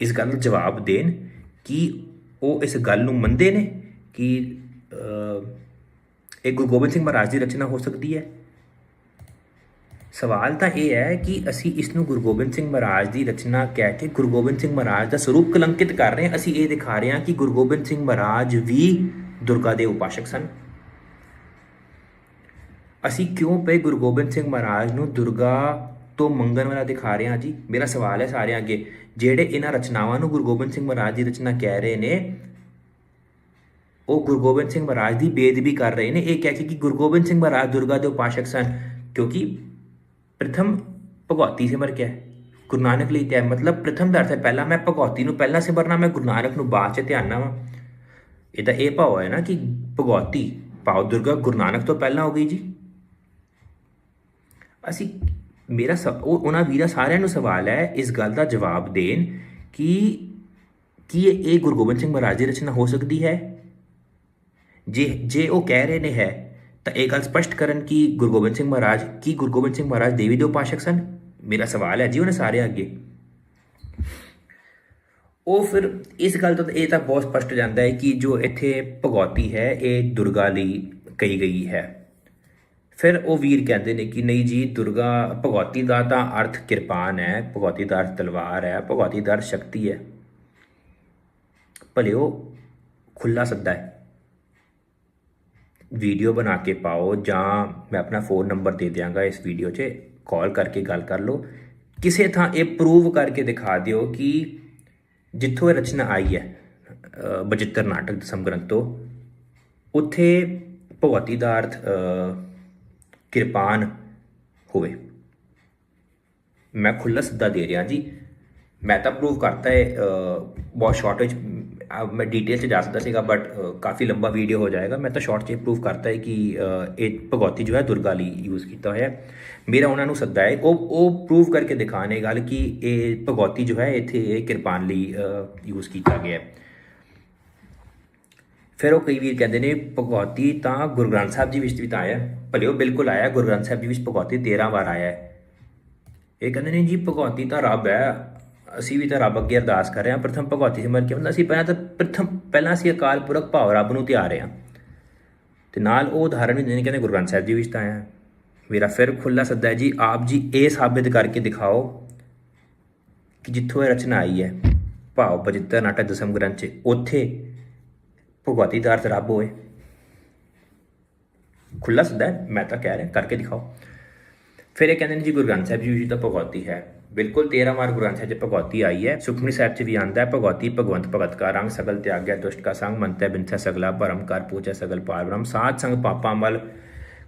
ਇਸ ਗੱਲ ਦਾ ਜਵਾਬ ਦੇਣ ਕਿ ਉਹ ਇਸ ਗੱਲ ਨੂੰ ਮੰਨਦੇ ਨੇ ਕਿ ਇਹ ਗੁਰੂ ਗੋਬਿੰਦ ਸਿੰਘ ਮਹਾਰਾਜ ਦੀ ਰਚਨਾ ਹੋ ਸਕਦੀ ਹੈ। ਸਵਾਲ ਤਾਂ ਇਹ ਹੈ ਕਿ ਅਸੀਂ ਇਸ ਨੂੰ ਗੁਰੂ ਗੋਬਿੰਦ ਸਿੰਘ ਮਹਾਰਾਜ ਦੀ ਰਚਨਾ ਕਹਿ ਕੇ ਗੁਰੂ ਗੋਬਿੰਦ ਸਿੰਘ ਮਹਾਰਾਜ ਦਾ ਸਰੂਪ ਕਲੰਕਿਤ ਕਰ ਰਹੇ ਹਾਂ, ਅਸੀਂ ਇਹ ਦਿਖਾ ਰਹੇ ਹਾਂ ਕਿ ਗੁਰੂ ਗੋਬਿੰਦ ਸਿੰਘ ਮਹਾਰਾਜ ਵੀ ਦੁਰਗਾ ਦੇ ਉਪਾਸ਼ਕ ਸਨ। ਅਸੀਂ ਕਿਉਂ ਪਏ ਗੁਰੂ ਗੋਬਿੰਦ ਸਿੰਘ ਮਹਾਰਾਜ ਨੂੰ ਦੁਰਗਾ ਤੋਂ ਮੰਗਣ ਵਾਲਾ ਦਿਖਾ ਰਹੇ ਹਾਂ ਜੀ? ਮੇਰਾ ਸਵਾਲ ਹੈ ਸਾਰਿਆਂ ਅੱਗੇ। ਜਿਹੜੇ ਇਹਨਾਂ ਰਚਨਾਵਾਂ ਨੂੰ ਗੁਰੂ ਗੋਬਿੰਦ ਸਿੰਘ ਮਹਾਰਾਜ ਦੀ ਰਚਨਾ ਕਹਿ ਰਹੇ ਨੇ, ਉਹ ਗੁਰੂ ਗੋਬਿੰਦ ਸਿੰਘ ਮਹਾਰਾਜ ਦੀ ਬੇਦਬੀ ਕਰ ਰਹੇ ਨੇ। ਇਹ ਕਹਿ ਕੇ ਕਿ ਗੁਰੂ ਗੋਬਿੰਦ ਸਿੰਘ ਮਹਾਰਾਜ ਦੁਰਗਾ ਦੇ ਉਪਾਸ਼ਕ ਸਨ, ਕਿਉਂਕਿ ਪ੍ਰਥਮ ਭਗਵਤੀ ਸਿਮਰ ਕੇ ਹੈ? ਗੁਰੂ ਨਾਨਕ ਲਈ ਤੇ ਮਤਲਬ ਪ੍ਰਥਮ ਦਾ ਅਰਥ ਹੈ ਪਹਿਲਾਂ ਮੈਂ ਭਗਵਤੀ ਨੂੰ ਪਹਿਲਾਂ ਸਿਮਰਨਾ, ਮੈਂ ਗੁਰੂ ਨਾਨਕ ਨੂੰ ਬਾਅਦ ਚ ਧਿਆਨ ਵਾ ਇਹਦਾ ਇਹ ਭਾਵ ਹੈ ਨਾ ਕਿ ਭਗਵਤੀ, ਭਾਵ ਦੁਰਗਾ ਗੁਰੂ ਨਾਨਕ ਤੋਂ ਪਹਿਲਾਂ ਹੋ ਗਈ ਜੀ। ਅਸੀਂ, ਮੇਰਾ ਸ- ਉਹ, ਉਹਨਾਂ ਵੀਰਾਂ ਸਾਰਿਆਂ ਨੂੰ ਸਵਾਲ ਹੈ, ਇਸ ਗੱਲ ਦਾ ਜਵਾਬ ਦੇਣ ਕਿ ਕੀ ਇਹ ਗੁਰੂ ਗੋਬਿੰਦ ਸਿੰਘ ਮਹਾਰਾਜ ਦੀ ਰਚਨਾ ਹੋ ਸਕਦੀ ਹੈ? ਜੇ ਜੇ ਉਹ ਕਹਿ ਰਹੇ ਨੇ ਹੈ ਤਾਂ ਇਹ ਗੱਲ ਸਪਸ਼ਟ ਕਰਨ ਕਿ ਗੁਰੂ ਗੋਬਿੰਦ ਸਿੰਘ ਮਹਾਰਾਜ, ਕੀ ਗੁਰੂ ਗੋਬਿੰਦ ਸਿੰਘ ਮਹਾਰਾਜ ਦੇਵੀ ਦੇ ਉਪਾਸ਼ਕ ਸਨ? ਮੇਰਾ ਸਵਾਲ ਹੈ ਜੀ ਉਹਨੇ ਸਾਰੇ ਅੱਗੇ। ਉਹ ਫਿਰ ਇਸ ਗੱਲ ਤੋਂ ਇਹ ਤਾਂ ਬਹੁਤ ਸਪਸ਼ਟ ਜਾਂਦਾ ਹੈ ਕਿ ਜੋ ਇੱਥੇ ਭਗੌਤੀ ਹੈ, ਇਹ ਦੁਰਗਾ ਲਈ ਕਹੀ ਗਈ ਹੈ। ਫਿਰ ਉਹ ਵੀਰ ਕਹਿੰਦੇ ਨੇ ਕਿ ਨਹੀਂ ਜੀ, ਦੁਰਗਾ ਭਗੌਤੀ ਦਾ ਤਾਂ ਅਰਥ ਕਿਰਪਾਨ ਹੈ ਭਗੌਤੀ ਦਾ ਅਰਥ ਤਲਵਾਰ ਹੈ ਭਗੌਤੀ ਦਾ ਅਰਥ ਸ਼ਕਤੀ ਹੈ। ਭਲੇ ਉਹ ਖੁੱਲਾ ਸੱਦਾ ਹੈ। ਵੀਡੀਓ ਬਣਾ ਕੇ ਪਾਓ ਜਾਂ ਮੈਂ ਆਪਣਾ ਫੋਨ ਨੰਬਰ ਦੇ ਦਿਆਂਗਾ ਇਸ ਵੀਡੀਓ 'ਚ ਕਾਲ ਕਰਕੇ ਗੱਲ ਕਰ ਲਓ। ਕਿਸੇ ਥਾਂ ਇਹ ਪ੍ਰੂਵ ਕਰਕੇ ਦਿਖਾ ਦਿਓ ਕਿ ਜਿੱਥੋਂ ਇਹ ਰਚਨਾ ਆਈ ਹੈ ਬਜਿੱਤਰ ਨਾਟਕ ਦਸਮ ਗ੍ਰੰਥ ਤੋਂ, ਉੱਥੇ ਭਗਵਤੀ ਦਾ ਅਰਥ ਕਿਰਪਾਨ ਹੋਵੇ। ਮੈਂ ਖੁੱਲ੍ਹਾ ਸਿੱਧਾ ਦੇ ਰਿਹਾ ਜੀ। ਮੈਂ ਤਾਂ ਪ੍ਰੂਵ ਕਰਤਾ ਹੈ ਬਹੁਤ ਸ਼ਾਰਟ ਵਿੱਚ ਮੈਂ ਡਿਟੇਲ 'ਚ ਜਾ ਸਕਦਾ ਸੀਗਾ ਬਟ ਕਾਫੀ ਲੰਬਾ ਵੀਡੀਓ ਹੋ ਜਾਏਗਾ। ਮੈਂ ਤਾਂ ਸ਼ਾਰਟ 'ਚ ਪ੍ਰੂਵ ਕਰਤਾ ਹੈ ਕਿ ਇਹ ਭਗੌਤੀ ਜੋ ਹੈ ਦੁਰਗਾ ਲਈ ਯੂਜ਼ ਕੀਤਾ ਹੋਇਆ ਮੇਰਾ ਉਹਨਾਂ ਨੂੰ ਸੱਦਾ ਹੈ, ਉਹ ਉਹ ਪ੍ਰੂਵ ਕਰਕੇ ਦਿਖਾਣੇ ਗੱਲ ਕਿ ਇਹ ਭਗੌਤੀ ਜੋ ਹੈ, ਇੱਥੇ ਇਹ ਕਿਰਪਾਨ ਲਈ ਯੂਜ਼ ਕੀਤਾ ਗਿਆ ਹੈ। ਫਿਰ ਉਹ ਕਈ ਵੀਰ ਕਹਿੰਦੇ ਨੇ, ਭਗੌਤੀ ਤਾਂ ਗੁਰੂ ਗ੍ਰੰਥ ਸਾਹਿਬ ਜੀ ਵਿੱਚ ਵੀ ਤਾਂ ਆਇਆ ਭਲੇ ਉਹ ਬਿਲਕੁਲ ਆਇਆ, ਗੁਰੂ ਗ੍ਰੰਥ ਸਾਹਿਬ ਜੀ ਵਿੱਚ ਭਗੌਤੀ 13 ਵਾਰ ਆਇਆ ਹੈ। ਇਹ ਕਹਿੰਦੇ ਨੇ ਜੀ, ਭਗੌਤੀ ਤਾਂ ਰੱਬ ਹੈ ਅਸੀਂ ਵੀ ਤਾਂ ਰੱਬ ਅੱਗੇ ਅਰਦਾਸ ਕਰ ਰਹੇ ਹਾਂ, ਪ੍ਰਥਮ ਭਗਵਤੀ ਸਿਮਰ ਕੇ ਮਤਲਬ ਅਸੀਂ ਪਹਿਲਾਂ ਤਾਂ ਪ੍ਰਥਮ ਪਹਿਲਾਂ ਅਸੀਂ ਅਕਾਲ ਪੁਰਖ ਭਾਵ ਰੱਬ ਨੂੰ ਧਿਆ ਰਹੇ ਹਾਂ। ਤੇ ਨਾਲ ਉਹ ਉਦਾਹਰਣ ਵੀ ਦਿੰਦੇ ਨੇ, ਕਹਿੰਦੇ ਗੁਰੂ ਗ੍ਰੰਥ ਸਾਹਿਬ ਜੀ ਵਿੱਚ ਤਾਂ ਆਇਆ ਮੇਰਾ ਫਿਰ ਖੁੱਲਾ ਸੱਦਾ ਹੈ, ਜੀ ਆਪ ਜੀ ਇਹ ਸਾਬਿਤ ਕਰਕੇ ਦਿਖਾਓ ਕਿ ਜਿੱਥੋਂ ਇਹ ਰਚਨਾ ਆਈ ਹੈ, ਭਾਵ ਪਜਿੱਤਰ ਨਾਟਕ ਦਸਮ ਗ੍ਰੰਥ 'ਚ, ਉੱਥੇ ਭਗਵਤੀ ਦਾ ਅਰਥ ਰੱਬ ਹੋਏ। ਖੁੱਲਾ ਸੱਦਾ ਮੈਂ ਤਾਂ ਕਹਿ ਰਿਹਾ, ਕਰਕੇ ਦਿਖਾਓ। ਫਿਰ ਇਹ ਕਹਿੰਦੇ ਨੇ ਜੀ ਗੁਰੂ ਗ੍ਰੰਥ ਸਾਹਿਬ ਜੀ ਵਿੱਚ ਤਾਂ ਭਗਵਤੀ ਹੈ। ਬਿਲਕੁਲ 13 ਵਾਰ ਗੁਰੂ ਗ੍ਰੰਥ ਸਾਹਿਬ 'ਚ ਭਗਵਤੀ ਆਈ ਹੈ। ਸੁਖਮਨੀ ਸਾਹਿਬ 'ਚ ਵੀ ਆਂਦਾ ਹੈ, ਭਗਵਤੀ, ਭਗਵੰਤ, ਭਗਤ ਕਾ ਰੰਗ ਸਗਲ ਤਿਆਗਿਆ ਦੁਸ਼ਟ ਕਾ ਸੰਗ ਮੰਤੈ ਬਿਨਥੈ ਸਗਲਾ, ਭਰਮ ਕਰ ਪੂਜੈ ਸਗਲ ਪਾਰ ਬ੍ਰਹਮ। ਸਾਧ ਸੰਗ ਪਾਪਾਂ ਮਲ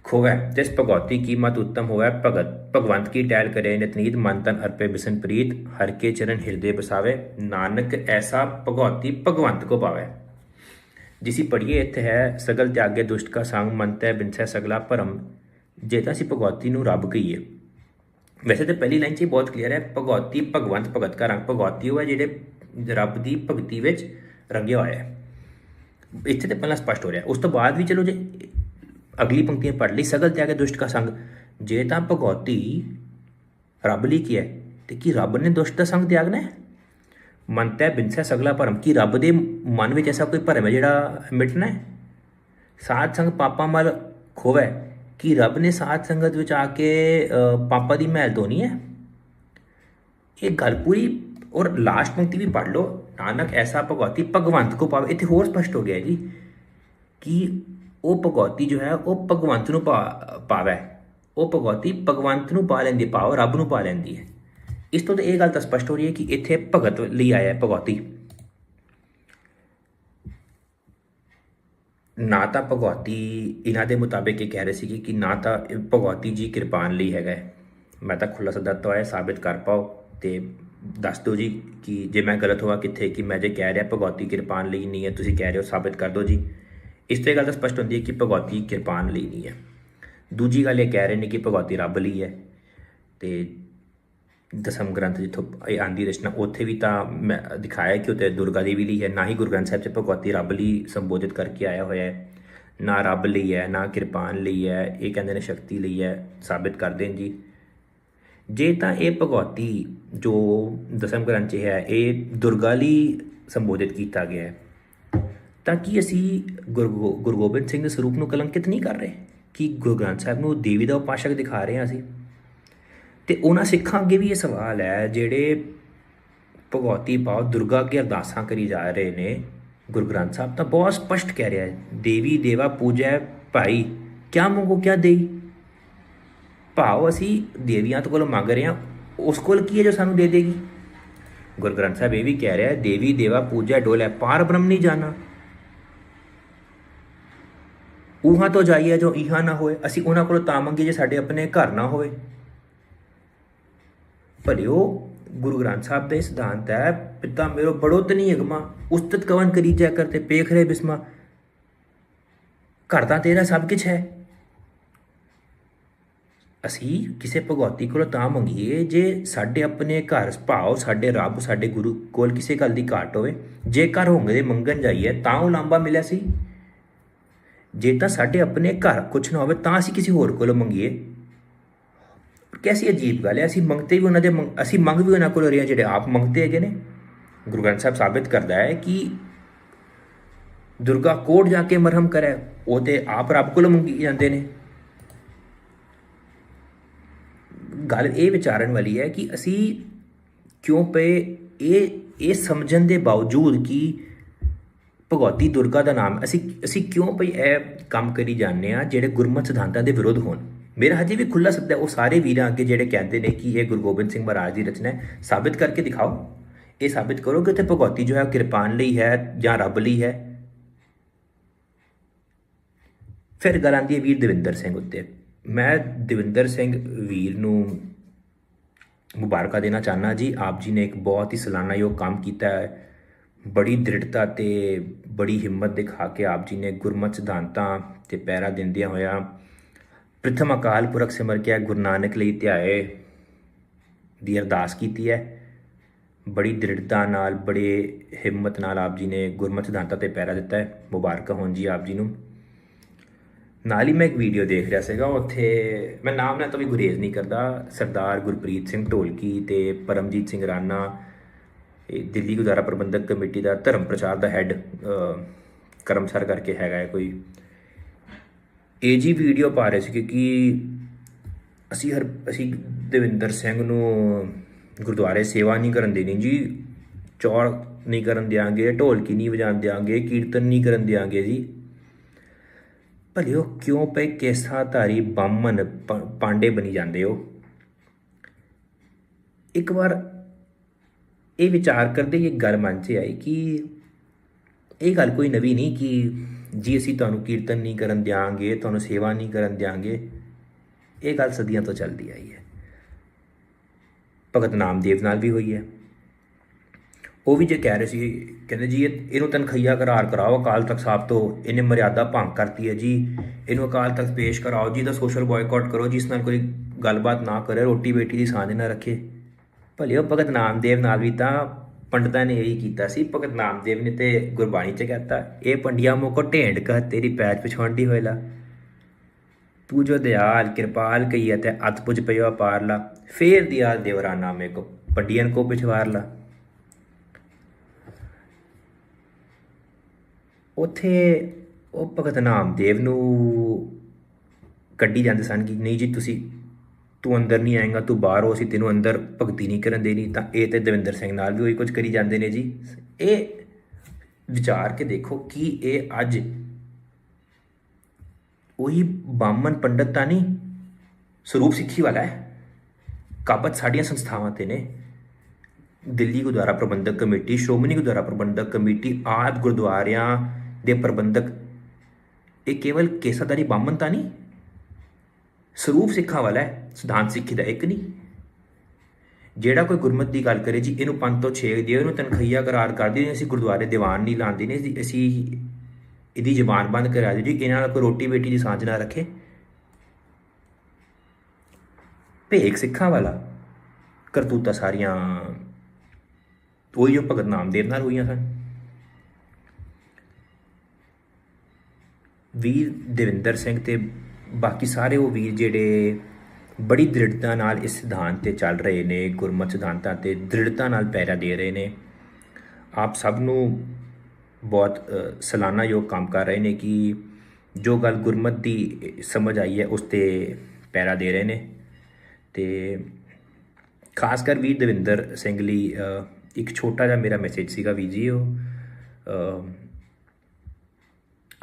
ਖੋਵੈ, ਜਿਸ ਭਗਵਤੀ ਕੀਮਤ ਉੱਤਮ ਹੋਵੈ, ਭਗਤ, ਭਗਵੰਤ ਕੀ ਟਹਿਲ ਕਰੇ ਨਿਤਨੀਤ ਮਨ ਤਨ ਅਰਪੇ ਬਿਸਨ ਪ੍ਰੀਤ, ਹਰ ਕੇ ਚਰਨ ਹਿਰਦੇ ਬਸਾਵੇ। ਨਾਨਕ ਐਸਾ ਭਗਵਤੀ ਭਗਵੰਤ ਕੋ ਪਾਵੇ। ਜਿਸੀ ਪੜੀਏ ਇੱਥੇ ਹੈ, ਸਗਲ ਤਿਆਗੇ ਦੁਸ਼ਟ ਕਾ ਸੰਗ ਮੰਤੈ ਬਿਨਥੈ ਸਗਲਾ, ਭਰਮ, ਜੇ ਤਾਂ ਅਸੀਂ ਭਗਵਤੀ ਨੂੰ ਰੱਬ ਕਹੀਏ। ਵੈਸੇ ਤਾਂ ਪਹਿਲੀ ਲਾਈਨ 'ਚ ਹੀ ਬਹੁਤ ਕਲੀਅਰ ਹੈ ਭਗਵਤੀ ਭਗਵੰਤ ਭਗਤ ਕਾ ਰੰਗ। ਭਗਵਤੀ ਉਹ ਹੈ ਜਿਹੜੇ ਰੱਬ ਦੀ ਭਗਤੀ ਵਿੱਚ ਰੰਗਿਆ ਹੋਇਆ ਹੈ। ਇੱਥੇ ਤੇ ਪਹਿਲਾਂ ਸਪਸ਼ਟ ਹੋ ਰਿਹਾ। ਉਸ ਤੋਂ ਬਾਅਦ ਵੀ ਚਲੋ ਜੇ ਅਗਲੀ ਪੰਕਤੀਆਂ ਪੜ੍ਹ ਲਈ, ਸਗਲ ਤਿਆਗ ਦੁਸ਼ਟ ਕਾ ਸੰਗ। ਜੇ ਤਾਂ ਭਗਵਤੀ ਰੱਬ ਲਈ ਕੀ ਹੈ? ਤੇ ਕੀ ਰੱਬ ਨੇ ਦੁਸ਼ਟ ਦਾ ਸੰਗ ਤਿਆਗਣਾ ਹੈ? ਮੰਤੈ ਬਿਨਸੈ ਸਗਲਾ ਭਰਮ। ਕੀ ਰੱਬ ਦੇ ਮਨ ਵਿੱਚ ਐਸਾ ਕੋਈ ਭਰਮ ਹੈ ਜਿਹੜਾ ਮਿਟਣਾ ਹੈ? ਸਾਧ ਸੰਗ ਪਾਪਾਂ ਮਲ ਖੋਵੈ। ਕਿ ਰੱਬ ਨੇ ਸਾਧ ਸੰਗਤ ਵਿੱਚ ਆ ਕੇ ਪਾਪਾ ਦੀ ਮਹਿਲ ਧੋਣੀ ਹੈ। ਇਹ ਗੱਲ ਪੂਰੀ ਔਰ ਲਾਸਟ ਪੰਕਤੀ ਵੀ ਪੜ੍ਹ ਲਓ। ਨਾਨਕ ਐਸਾ ਭਗਵਤੀ ਭਗਵੰਤ ਕੋ ਪਾਵੇ। ਇੱਥੇ ਹੋਰ ਸਪਸ਼ਟ ਹੋ ਗਿਆ ਜੀ ਕਿ ਉਹ ਭਗਵਤੀ ਜੋ ਹੈ, ਉਹ ਭਗਵੰਤ ਨੂੰ ਪਾ- ਪਾਵੇ। ਉਹ ਭਗਵਤੀ ਭਗਵੰਤ ਨੂੰ ਪਾ ਲੈਂਦੀ ਪਾਵ ਰੱਬ ਨੂੰ ਪਾ ਲੈਂਦੀ ਹੈ। ਇਸ ਤੋਂ ਤਾਂ ਇਹ ਗੱਲ ਤਾਂ ਸਪਸ਼ਟ ਹੋ ਰਹੀ ਹੈ ਕਿ ਇੱਥੇ ਭਗਤ ਲਈ ਆਇਆ ਹੈ ਭਗਵਤੀ। ਨਾ ਤਾਂ ਭਗਵਤੀ ਇਹਨਾਂ ਦੇ ਮੁਤਾਬਿਕ ਇਹ ਕਹਿ ਰਹੇ ਸੀ ਕਿ ਨਾ ਤਾਂ ਇਹ ਭਗਵਤੀ ਜੀ ਕਿਰਪਾਨ ਲਈ ਹੈਗਾ ਹੈ। ਮੈਂ ਤਾਂ ਖੁੱਲਾ ਸੱਦਾ ਤੋਂ ਹੈ ਸਾਬਿਤ ਕਰ ਪਾਓ ਤੇ ਦੱਸ ਦਿਓ ਜੀ ਕਿ ਜੇ ਮੈਂ ਗਲਤ ਹੋਇਆ ਕਿੱਥੇ, ਕਿ ਮੈਂ ਜੇ ਕਹਿ ਰਿਹਾ ਭਗਵਤੀ ਕਿਰਪਾਨ ਲਈ ਨਹੀਂ ਹੈ, ਤੁਸੀਂ ਕਹਿ ਰਹੇ ਹੋ ਸਾਬਿਤ ਕਰ ਦਿਓ ਜੀ ਇਸ ਤੇ ਗੱਲ ਤਾਂ ਸਪਸ਼ਟ ਹੁੰਦੀ ਹੈ ਕਿ ਭਗਵਤੀ ਕਿਰਪਾਨ ਲਈ ਨਹੀਂ ਹੈ ਦੂਜੀ ਗੱਲ ਇਹ ਕਹਿ ਰਹੇ ਨੇ ਕਿ ਭਗਵਤੀ ਰੱਬ ਲਈ ਹੈ ਤੇ ਦਸਮ ਗ੍ਰੰਥ ਜਿੱਥੋਂ ਇਹ ਆਂਦੀ ਰਚਨਾ, ਉੱਥੇ ਵੀ ਤਾਂ ਮੈਂ ਦਿਖਾਇਆ ਕਿ ਉੱਥੇ ਦੁਰਗਾ ਦੇਵੀ ਲਈ ਹੈ, ਨਾ ਹੀ ਗੁਰੂ ਗ੍ਰੰਥ ਸਾਹਿਬ 'ਚ ਭਗਵਤੀ ਰੱਬ ਲਈ ਸੰਬੋਧਿਤ ਕਰਕੇ ਆਇਆ ਹੋਇਆ ਹੈ, ਨਾ ਰੱਬ ਲਈ ਹੈ, ਨਾ ਕਿਰਪਾਨ ਲਈ ਹੈ, ਇਹ ਕਹਿੰਦੇ ਨੇ ਸ਼ਕਤੀ ਲਈ ਹੈ, ਸਾਬਿਤ ਕਰ ਦੇਣ ਜੀ। ਜੇ ਤਾਂ ਇਹ ਭਗਵਤੀ ਜੋ ਦਸਮ ਗ੍ਰੰਥ 'ਚ ਹੈ, ਇਹ ਦੁਰਗਾ ਲਈ ਸੰਬੋਧਿਤ ਕੀਤਾ ਗਿਆ ਹੈ, ਤਾਂ ਕੀ ਅਸੀਂ ਗੁਰੂ ਗੋ- ਗੁਰੂ ਗੋਬਿੰਦ ਸਿੰਘ ਦੇ ਸਰੂਪ ਨੂੰ ਕਲੰਕਿਤ ਨਹੀਂ ਕਰ ਰਹੇ? ਕਿ ਗੁਰੂ ਗ੍ਰੰਥ ਸਾਹਿਬ ਨੂੰ ਦੇਵੀ ਦਾ ਉਪਾਸ਼ਕ ਦਿਖਾ ਰਹੇ ਹਾਂ ਅਸੀਂ? ਤੇ ਉਹਨਾਂ ਸਿੱਖਾਂ ਅੱਗੇ ਵੀ ਇਹ ਸਵਾਲ ਹੈ, ਜਿਹੜੇ ਭਗਵਤੀ ਭਾਵ ਦੁਰਗਾ ਅੱਗੇ ਅਰਦਾਸਾਂ ਕਰੀ ਜਾ ਰਹੇ ਨੇ, ਗੁਰੂ ਗ੍ਰੰਥ ਸਾਹਿਬ, ਤਾਂ ਬਹੁਤ ਸਪਸ਼ਟ ਕਹਿ ਰਿਹਾ ਹੈ, ਦੇਵੀ, ਦੇਵਾ, ਪੂਜੈ ਭਾਈ, ਕਿਆ ਮੰਗੋ, ਕਿਆ ਦੇਈ? ਭਾਵ ਅਸੀਂ ਦੇਵੀਆਂ ਤੋਂ ਕੋਲ ਮੰਗ ਰਹੇ ਹਾਂ, ਉਸ ਕੋਲ ਕੀ ਹੈ ਜੋ ਸਾਨੂੰ ਦੇ ਦੇਗੀ? ਗੁਰੂ ਗ੍ਰੰਥ ਸਾਹਿਬ ਇਹ ਵੀ ਕਹਿ ਰਿਹਾ ਹੈ, ਦੇਵੀ, ਦੇਵਾ, ਪੂਜਾ, ਡੋਲੇ ਪਾਰ ਬ੍ਰਹਮ ਨਹੀਂ ਜਾਣਾ। ਉਹਾਂ ਤੋਂ ਜਾਈਏ ਜੋ ਇਹਾਂ ਨਾ ਹੋਏ, ਅਸੀਂ ਉਹਨਾਂ ਕੋਲੋਂ ਤਾਂ ਮੰਗੀਏ ਜੇ ਸਾਡੇ ਆਪਣੇ ਘਰ ਨਾ ਹੋਵੇ। ਭਲਿਓ, ਗੁਰੂ ਗ੍ਰੰਥ ਸਾਹਿਬ ਦਾ ਇਹ ਸਿਧਾਂਤ ਹੈ, ਪਿਤਾ ਮੇਰੋ ਬੜੋਤ ਨਹੀਂ ਅਗਮਾ, ਉਸਤਤ ਕਵਨ ਕਰੀ ਜਾ ਕਰਤੇ ਪੇਖ ਰਹੇ ਬਿਸਮਾ। ਘਰ ਤਾਂ ਤੇਰਾ ਸਭ ਕੁਝ ਹੈ। ਅਸੀਂ ਕਿਸੇ ਭਗਵਤੀ ਕੋਲੋਂ ਤਾਂ ਮੰਗੀਏ ਜੇ ਸਾਡੇ ਆਪਣੇ ਘਰ ਭਾਵ ਸਾਡੇ ਰੱਬ, ਸਾਡੇ ਗੁਰੂ ਕੋਲ ਕਿਸੇ ਗੱਲ ਦੀ ਘਾਟ ਹੋਵੇ। ਜੇ ਘਰ ਹੋਂਗੇ ਮੰਗਣ ਜਾਈਏ, ਤਾਂ ਉਹ ਲਾਂਬਾ ਮਿਲਿਆ ਸੀ। ਜੇ ਤਾਂ ਸਾਡੇ ਆਪਣੇ ਘਰ ਕੁਝ ਨਾ ਹੋਵੇ, ਤਾਂ ਅਸੀਂ ਕਿਸੇ ਹੋਰ ਕੋਲੋਂ ਮੰਗੀਏ। ਕੈਸੀ ਅਜੀਬ ਗੱਲ ਹੈ ਅਸੀਂ ਮੰਗਤੇ ਵੀ ਉਹਨਾਂ ਦੇ ਮੰਗ- ਅਸੀਂ ਮੰਗ ਵੀ ਉਹਨਾਂ ਕੋਲੋਂ ਰਹੇ ਹਾਂ ਜਿਹੜੇ ਆਪ ਮੰਗਤੇ ਹੈਗੇ ਨੇ। ਗੁਰੂ ਗ੍ਰੰਥ ਸਾਹਿਬ ਸਾਬਿਤ ਕਰਦਾ ਹੈ ਕਿ ਦੁਰਗਾ ਕੋਟ ਜਾ ਕੇ ਮਰਹਮ ਕਰੈ, ਉਹ ਤੇ ਆਪ ਰੱਬ ਕੋਲੋਂ ਮੰਗੀ ਜਾਂਦੇ ਨੇ। ਗੱਲ ਇਹ ਵਿਚਾਰਨ ਵਾਲੀ ਹੈ ਕਿ ਅਸੀਂ ਕਿਉਂ ਪਏ, ਇਹ ਇਹ ਸਮਝਣ ਦੇ ਬਾਵਜੂਦ ਕਿ ਭਗਵਤੀ ਦੁਰਗਾ ਦਾ ਨਾਮ, ਅਸੀਂ ਅਸੀਂ ਕਿਉਂ ਪਈ ਇਹ ਕੰਮ ਕਰੀ ਜਾਂਦੇ ਆ, ਜਿਹੜੇ ਗੁਰਮਤਿ ਸਿਧਾਂਤਾਂ ਦੇ ਵਿਰੁੱਧ ਹੋਣ। ਮੇਰਾ ਹਜੇ ਵੀ ਖੁੱਲਾ ਸ਼ਬਦ ਹੈ, ਉਹ ਸਾਰੇ ਵੀਰਾਂ ਅੱਗੇ ਜਿਹੜੇ ਕਹਿੰਦੇ ਨੇ ਕਿ ਇਹ ਗੁਰੂ ਗੋਬਿੰਦ ਸਿੰਘ ਮਹਾਰਾਜ ਦੀ ਰਚਨਾ ਹੈ, ਸਾਬਿਤ ਕਰਕੇ ਦਿਖਾਓ। ਇਹ ਸਾਬਿਤ ਕਰੋ ਕਿ ਉੱਥੇ ਭਗਵਤੀ ਜੋ ਹੈ, ਉਹ ਕਿਰਪਾਨ ਲਈ ਹੈ ਜਾਂ ਰੱਬ ਲਈ ਹੈ। ਫਿਰ ਗੱਲ ਆਉਂਦੀ ਹੈ ਵੀਰ ਦਵਿੰਦਰ ਸਿੰਘ ਉੱਤੇ। ਮੈਂ ਦਵਿੰਦਰ ਸਿੰਘ ਵੀਰ ਨੂੰ ਮੁਬਾਰਕਾਂ ਦੇਣਾ ਚਾਹਨਾ ਜੀ। ਆਪ ਜੀ ਨੇ ਇੱਕ ਬਹੁਤ ਹੀ ਸਲਾਨਾਯੋਗ ਕੰਮ ਕੀਤਾ ਹੈ। ਬੜੀ ਦ੍ਰਿੜਤਾ ਤੇ ਬੜੀ ਹਿੰਮਤ ਦਿਖਾ ਕੇ ਆਪ ਜੀ ਨੇ ਗੁਰਮਤ ਸਿਧਾਂਤਾਂ ਤੇ ਪੈਰਾ ਦਿੰਦਿਆਂ ਹੋਇਆ ਪ੍ਰਥਮ ਅਕਾਲ ਪੁਰਖ ਸਿਮਰ ਕੇ ਗੁਰੂ ਨਾਨਕ ਲਈ ਧਿਆਏ ਦੀ ਅਰਦਾਸ ਕੀਤੀ ਹੈ। ਬੜੀ ਦ੍ਰਿੜਤਾ ਨਾਲ, ਬੜੇ ਹਿੰਮਤ ਨਾਲ ਆਪ ਜੀ ਨੇ ਗੁਰਮਤਿ ਸਿਧਾਂਤਾਂ ਤੇ ਪੈਰਾ ਦਿੱਤਾ ਹੈ। ਮੁਬਾਰਕਾਂ ਹੋਣ ਜੀ ਆਪ ਜੀ ਨੂੰ। ਨਾਲ ਹੀ ਮੈਂ ਇੱਕ ਵੀਡੀਓ ਦੇਖ ਰਿਹਾ ਸੀਗਾ, ਉੱਥੇ ਮੈਂ ਨਾਮ ਨਾਲ ਤਾਂ ਵੀ ਗੁਰੇਜ਼ ਨਹੀਂ ਕਰਦਾ। ਸਰਦਾਰ ਗੁਰਪ੍ਰੀਤ ਸਿੰਘ ਢੋਲਕੀ ਤੇ ਪਰਮਜੀਤ ਸਿੰਘ ਰਾਣਾ, ਇਹ ਦਿੱਲੀ ਗੁਰਦੁਆਰਾ ਪ੍ਰਬੰਧਕ ਕਮੇਟੀ ਦਾ ਧਰਮ ਪ੍ਰਚਾਰ ਦਾ ਹੈੱਡ ਕਰਮਸਰ ਕਰਕੇ ਹੈਗਾ ਹੈ ਕੋਈ। ਇਹ ਜੀ ਵੀਡੀਓ ਪਾ ਰਹੇ ਸੀ ਕਿਉਂਕਿ ਅਸੀਂ ਹਰ, ਅਸੀਂ ਦਵਿੰਦਰ ਸਿੰਘ ਨੂੰ ਗੁਰਦੁਆਰੇ ਸੇਵਾ ਨਹੀਂ ਕਰਨ ਦੇਣੀ ਜੀ ਚੌੜ ਨਹੀਂ ਕਰਨ ਦਿਆਂਗੇ, ਢੋਲਕੀ ਨਹੀਂ ਵਜਾਉਣ ਦਿਆਂਗੇ, ਕੀਰਤਨ ਨਹੀਂ ਕਰਨ ਦਿਆਂਗੇ ਜੀ। ਭਲੇ ਉਹ ਕਿਉਂ ਪਏ ਕੇਸਾ ਧਾਰੀ ਬਾਮਨ ਪਾਂਡੇ ਬਣੀ ਜਾਂਦੇ ਹੋ? ਇੱਕ ਵਾਰ ਇਹ ਵਿਚਾਰ ਕਰਦੇ ਹੀ ਗੱਲ ਮਨ 'ਚ ਆਈ ਕਿ ਇਹ ਗੱਲ ਕੋਈ ਨਵੀਂ ਨਹੀਂ ਕਿ ਜੀ ਅਸੀਂ ਤੁਹਾਨੂੰ ਕੀਰਤਨ ਨਹੀਂ ਕਰਨ ਦਿਆਂਗੇ, ਤੁਹਾਨੂੰ ਸੇਵਾ ਨਹੀਂ ਕਰਨ ਦਿਆਂਗੇ, ਇਹ ਗੱਲ ਸਦੀਆਂ ਤੋਂ ਚੱਲਦੀ ਆਈ ਹੈ। ਭਗਤ ਨਾਮਦੇਵ ਨਾਲ ਵੀ ਹੋਈ ਹੈ। ਉਹ ਵੀ ਜੇ ਕਹਿ ਰਹੇ ਸੀ, ਕਹਿੰਦੇ ਜੀ ਇਹ- ਇਹਨੂੰ ਤਨਖਈਆ ਕਰਾਰ ਕਰਾਓ, ਅਕਾਲ ਤਖਤ ਸਾਹਿਬ ਤੋਂ ਇਹਨੇ ਮਰਿਆਦਾ ਭੰਗ ਕਰਤੀ ਹੈ ਜੀ। ਇਹਨੂੰ ਅਕਾਲ ਤਖਤ ਪੇਸ਼ ਕਰਾਓ ਜੀ ਦਾ ਸੋਸ਼ਲ ਬਾਇਕਾਟ ਕਰੋ, ਜਿਸ ਨਾਲ ਕੋਈ ਗੱਲਬਾਤ ਨਾ ਕਰੇ ਰੋਟੀ ਬੇਟੀ ਦੀ ਸਾਂਝ ਨਾ ਰੱਖੇ। ਭਲੇ ਉਹ ਭਗਤ ਨਾਮਦੇਵ ਨਾਲ ਵੀ ਤਾਂ ਪੰਡਤਾਂ ਨੇ ਇਹੀ ਕੀਤਾ ਸੀ, ਭਗਤ ਨਾਮਦੇਵ ਨੇ ਤੇ ਗੁਰਬਾਣੀ ਚ ਕਹਤਾ, ਇਹ ਪੰਡਿਆ ਮੋਕੋ ਢੇਂਡ ਕਹ, ਤੇਰੀ ਪੈਚ ਪਛਵਾਂਡੀ ਹੋਇਲਾ। ਤੂੰ ਜੋ ਦਿਆਲ, ਕਿਰਪਾਲ ਕਈ ਅਤੇ ਅਤ ਪੁਜ ਪਇਓ ਪਾਰਲਾ ਫੇਰ ਦਿਆਲ ਦੇਵਰਾਨਾ ਮੇ ਕੋ ਪੰਡੀਅਨ ਕੋ ਪਿਛਵਾਰਲਾ। ਉਥੇ ਉਹ ਭਗਤ ਨਾਮਦੇਵ ਨੂੰ ਕੱਢੀ ਜਾਂਦੇ ਸਨ ਕਿ, ਨਹੀਂ ਜੀ, ਤੁਸੀਂ ਤੂੰ ਅੰਦਰ ਨਹੀਂ ਆਏਗਾ, ਤੂੰ ਬਾਹਰ ਹੋ, ਅਸੀਂ ਤੈਨੂੰ ਅੰਦਰ ਭਗਤੀ ਨਹੀਂ ਕਰਨ ਦੇਣੀ। ਤਾਂ ਇਹ ਤੇ ਦਵਿੰਦਰ ਸਿੰਘ ਨਾਲ ਵੀ ਉਹੀ ਕੁਝ ਕਰੀ ਜਾਂਦੇ ਨੇ ਜੀ। ਇਹ ਵਿਚਾਰ ਕੇ ਦੇਖੋ ਕਿ ਇਹ ਅੱਜ ਉਹੀ ਬਾਮਨ ਪੰਡਤ ਤਾਂ ਨਹੀਂ, ਸਰੂਪ ਸਿੱਖੀ ਵਾਲਾ ਹੈ। ਕਾਬਤ ਸਾਡੀਆਂ ਸੰਸਥਾਵਾਂ ਤੇ ਨੇ। ਦਿੱਲੀ ਗੁਰਦੁਆਰਾ ਪ੍ਰਬੰਧਕ ਕਮੇਟੀ, ਸ਼੍ਰੋਮਣੀ ਗੁਰਦੁਆਰਾ ਪ੍ਰਬੰਧਕ ਕਮੇਟੀ, ਆਦ ਗੁਰਦੁਆਰਿਆਂ ਦੇ ਪ੍ਰਬੰਧਕ। ਇਹ ਕੇਵਲ ਕੇਸਾਦਾਰੀ ਬਾਮਨ ਤਾਂ ਨਹੀਂ ਸਰੂਪ ਸਿੱਖਾਂ ਵਾਲਾ ਹੈ, ਸਿਧਾਂਤ ਸਿੱਖੀ ਦਾ ਇੱਕ ਨਹੀਂ। ਜਿਹੜਾ ਕੋਈ ਗੁਰਮਤ ਦੀ ਗੱਲ ਕਰੇ ਜੀ, ਇਹਨੂੰ ਪੰਜ ਤੋਂ 6 ਦਿਓ ਇਹਨੂੰ ਤਨਖਈਆ ਕਰਾਰ ਕਰ ਦਿਓ, ਅਸੀਂ ਗੁਰਦੁਆਰੇ ਦੀਵਾਨ ਨਹੀਂ ਲਾਉਂਦੇ ਨੇ, ਅਸੀਂ- ਅਸੀਂ ਇਹਦੀ ਜ਼ਬਾਨ ਬੰਦ ਕਰਾ ਦਿਓ ਜੀ, ਇਹਨਾਂ ਨਾਲ ਕੋਈ ਰੋਟੀ ਬੇਟੀ ਦੀ ਸਾਂਝ ਨਾ ਰੱਖੇ। ਭੇਖ ਸਿੱਖਾਂ ਵਾਲਾ, ਕਰਤੂਤਾ ਸਾਰੀਆਂ, ਉਹੀ ਜੋ ਭਗਤ ਨਾਮਦੇਵ ਨਾਲ ਹੋਈਆਂ ਸਨ। ਵੀਰ ਦੇਵਿੰਦਰ ਸਿੰਘ ਤੇ ਬਾਕੀ ਸਾਰੇ ਉਹ ਵੀਰ ਜਿਹੜੇ ਬੜੀ ਦ੍ਰਿੜਤਾ ਨਾਲ ਇਸ ਸਿਧਾਂਤ ਤੇ ਚੱਲ ਰਹੇ ਨੇ ਗੁਰਮਤਿ ਸਿਧਾਂਤਾਂ ਤੇ ਦ੍ਰਿੜਤਾ ਨਾਲ ਪੈਰਾ ਦੇ ਰਹੇ ਨੇ। ਆਪ ਸਭ ਨੂੰ ਬਹੁਤ ਅ, ਸਲਾਨਾਯੋਗ ਕੰਮ ਕਰ ਰਹੇ ਨੇ ਕਿ ਜੋ ਗੱਲ ਗੁਰਮਤ ਦੀ ਸਮਝ ਆਈ ਹੈ ਉਸ ਤੇ ਪੈਰਾ ਦੇ ਰਹੇ ਨੇ। ਤੇ ਖਾਸ ਕਰ ਵੀਰ ਦਵਿੰਦਰ ਸਿੰਘ ਲਈ ਇੱਕ ਛੋਟਾ ਜਿਹਾ ਮੇਰਾ ਮੈਸੇਜ ਸੀਗਾ ਵੀਰ ਜੀ ਉਹ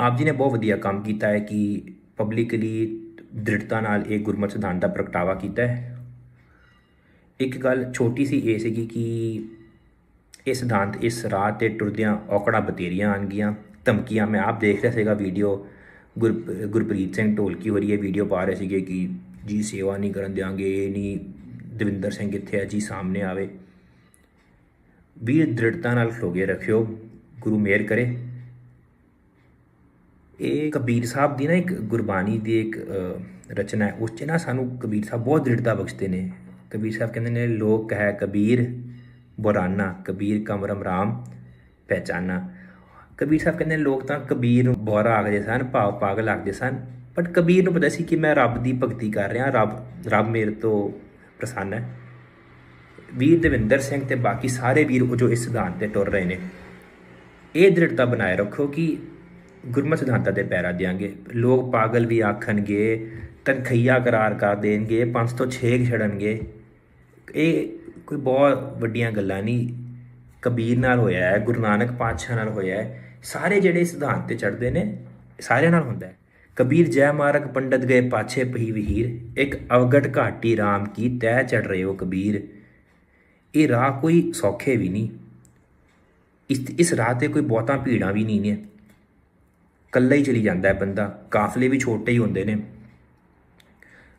ਆਪ ਜੀ ਨੇ ਬਹੁਤ ਵਧੀਆ ਕੰਮ ਕੀਤਾ ਹੈ ਕਿ ਪਬਲਿਕਲੀ ਦ੍ਰਿੜਤਾ ਨਾਲ ਇਹ ਗੁਰਮਤ ਸਿਧਾਂਤ ਦਾ ਪ੍ਰਗਟਾਵਾ ਕੀਤਾ ਹੈ। ਇੱਕ ਗੱਲ ਛੋਟੀ ਸੀ ਇਹ ਸੀਗੀ ਕਿ ਇਹ ਸਿਧਾਂਤ ਇਸ ਰਾਹ ਤੇ ਟੁਰਦਿਆਂ ਔਕੜਾਂ ਬਤੇਰੀਆਂ ਆਣਗੀਆਂ ਧਮਕੀਆਂ, ਮੈਂ ਆਪ ਦੇਖ ਰਿਹਾ ਸੀਗਾ ਵੀਡੀਓ, ਗੁਰ, ਗੁਰਪ੍ਰੀਤ ਸਿੰਘ ਢੋਲਕੀ ਹੋ ਰਹੀ ਹੈ ਵੀਡੀਓ ਪਾ ਰਹੇ ਸੀਗੇ ਕਿ ਜੀ ਸੇਵਾ ਨਹੀਂ ਕਰਨ ਦਿਆਂਗੇ, ਇਹ ਨਹੀਂ, ਦਵਿੰਦਰ ਸਿੰਘ ਕਿੱਥੇ ਹੈ ਜੀ ਸਾਹਮਣੇ ਆਵੇ। ਵੀਰ ਦ੍ਰਿੜਤਾ ਨਾਲ ਖਲੋਗੇ ਰੱਖਿਓ, ਗੁਰੂ ਮਿਹਰ ਕਰੇ। ਇਹ ਕਬੀਰ ਸਾਹਿਬ ਦੀ ਨਾ ਇੱਕ ਗੁਰਬਾਣੀ ਦੀ ਇੱਕ ਰਚਨਾ ਹੈ। ਉਸ 'ਚ ਨਾ ਸਾਨੂੰ ਕਬੀਰ ਸਾਹਿਬ ਬਹੁਤ ਦ੍ਰਿੜਤਾ ਬਖਸ਼ਦੇ ਨੇ। ਕਬੀਰ ਸਾਹਿਬ ਕਹਿੰਦੇ ਨੇ, ਲੋਕ ਹੈ ਕਬੀਰ ਬੁਰਾਨਾ, ਕਬੀਰ ਕਮਰਮ ਰਾਮ ਪਹਿਚਾਨਾ। ਕਬੀਰ ਸਾਹਿਬ ਕਹਿੰਦੇ ਨੇ, ਲੋਕ ਤਾਂ ਕਬੀਰ ਨੂੰ ਬੋਰਾ ਆਖਦੇ ਸਨ, ਭਾਵ ਪਾਗਲ ਆਖਦੇ ਸਨ ਬਟ ਕਬੀਰ ਨੂੰ ਪਤਾ ਸੀ ਕਿ ਮੈਂ ਰੱਬ ਦੀ ਭਗਤੀ ਕਰ ਰਿਹਾ, ਰੱਬ ਰੱਬ ਮੇਰੇ ਤੋਂ ਪ੍ਰਸੰਨ ਹੈ। ਵੀਰ ਦਵਿੰਦਰ ਸਿੰਘ ਤੇ ਬਾਕੀ ਸਾਰੇ ਵੀਰ ਉਹ ਜੋ ਇਸ ਸਿਧਾਂਤ ਤੇ ਟੁਰ ਰਹੇ ਨੇ। ਇਹ ਦ੍ਰਿੜਤਾ ਬਣਾਏ ਰੱਖੋ ਕਿ ਗੁਰਮਤ ਸਿਧਾਂਤਾਂ ਦੇ ਪੈਰਾ ਦਿਆਂਗੇ। ਲੋਕ ਪਾਗਲ ਵੀ ਆਖਣਗੇ, ਤਨਖਈਆ ਕਰਾਰ ਕਰ ਦੇਣਗੇ 5 ਤੋਂ 6 ਛੜਨਗੇ। ਇਹ ਕੋਈ ਬਹੁਤ ਵੱਡੀਆਂ ਗੱਲਾਂ ਨਹੀਂ। ਕਬੀਰ ਨਾਲ ਹੋਇਆ ਹੈ, ਗੁਰੂ ਨਾਨਕ ਪਾਤਸ਼ਾਹ ਨਾਲ ਹੋਇਆ ਹੈ। ਸਾਰੇ ਜਿਹੜੇ ਸਿਧਾਂਤ ਤੇ ਚੜਦੇ ਨੇ, ਸਾਰਿਆਂ ਨਾਲ ਹੁੰਦਾ ਹੈ। ਕਬੀਰ ਜੈ ਮਾਰਗ ਪੰਡਤ ਗਏ ਪਾਛੇ ਪਹੀ ਵਹੀਰ। ਇੱਕ ਅਵਗਟ ਘਾਟੀ RAM ਕੀ ਤੈ ਚੜ ਰਹੇ ਹੋ ਕਬੀਰ। ਇਹ ਰਾਹ ਕੋਈ ਸੌਖੇ ਵੀ ਨਹੀਂ। ਇਸ ਇਸ ਰਾਹ ਤੇ ਕੋਈ ਬਹੁਤਾ ਭੀੜਾਂ ਵੀ ਨਹੀਂ ਨੇ। ਕੱਲਾ ਹੀ ਚਲੀ ਜਾਂਦਾ ਹੈ ਬੰਦਾ, ਕਾਫਲੇ ਵੀ ਛੋਟੇ ਹੀ ਹੁੰਦੇ ਨੇ।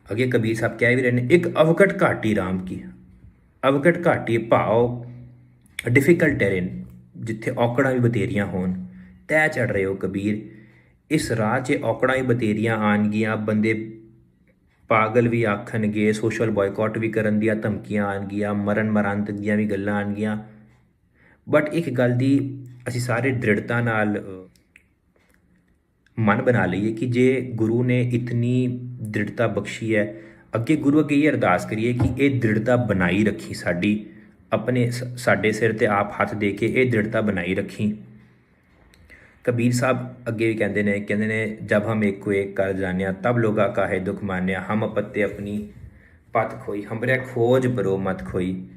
ਅੱਗੇ ਕਬੀਰ ਸਾਹਿਬ ਕਹਿ ਵੀ ਰਹੇ ਨੇ, ਇੱਕ ਅਵਕਟ ਘਾਟੀ RAM ਕੀ ਅਵਗਟ ਘਾਟੀ ਭਾਵ ਡਿਫਿਕਲਟ ਟੈਰਨ ਜਿੱਥੇ ਔਕੜਾਂ ਵੀ ਬਤੇਰੀਆਂ ਹੋਣ। ਤੈ ਚੜ ਰਹੇ ਹੋ ਕਬੀਰ, ਇਸ ਰਾਹ 'ਚ ਔਕੜਾਂ ਵੀ ਬਤੇਰੀਆਂ ਆਣਗੀਆਂ ਬੰਦੇ ਪਾਗਲ ਵੀ ਆਖਣਗੇ ਸੋਸ਼ਲ ਬਾਇਕਾਟ ਵੀ ਕਰਨ ਦੀਆਂ ਧਮਕੀਆਂ ਆਣਗੀਆਂ ਮਰਨ ਮਰਾਂਤ ਦੀਆਂ ਵੀ ਗੱਲਾਂ ਆਣਗੀਆਂ ਬਟ ਇੱਕ ਗੱਲ ਦੀ ਅਸੀਂ ਸਾਰੇ ਦ੍ਰਿੜਤਾ ਨਾਲ ਮਨ ਬਣਾ ਲਈਏ ਕਿ ਜੇ ਗੁਰੂ ਨੇ ਇਤਨੀ ਦ੍ਰਿੜਤਾ ਬਖਸ਼ੀ ਹੈ, ਅੱਗੇ ਗੁਰੂ ਅੱਗੇ ਇਹ ਅਰਦਾਸ ਕਰੀਏ ਕਿ ਇਹ ਦ੍ਰਿੜਤਾ ਬਣਾਈ ਰੱਖੀ ਸਾਡੀ, ਆਪਣੇ ਸ- ਸਾਡੇ ਸਿਰ ਤੇ ਆਪ ਹੱਥ ਦੇ ਕੇ ਇਹ ਦ੍ਰਿੜਤਾ ਬਣਾਈ ਰੱਖੀ। ਕਬੀਰ ਸਾਹਿਬ ਅੱਗੇ ਵੀ ਕਹਿੰਦੇ ਨੇ ਕਹਿੰਦੇ ਨੇ, ਜਬ ਹਮ ਇੱਕ ਕੋ ਇੱਕ ਕਰ ਜਾਣਿਆ, ਤਬ ਲੋਗਾ ਕਾਹੇ ਦੁਖ ਮਾਨਿਆ ਹਮ ਪੱਤੇ ਆਪਣੀ ਪਤ ਖੋਈ ਹਮਰੇ ਖੋਜ ਬਰੋ ਮਤ ਖੋਈ।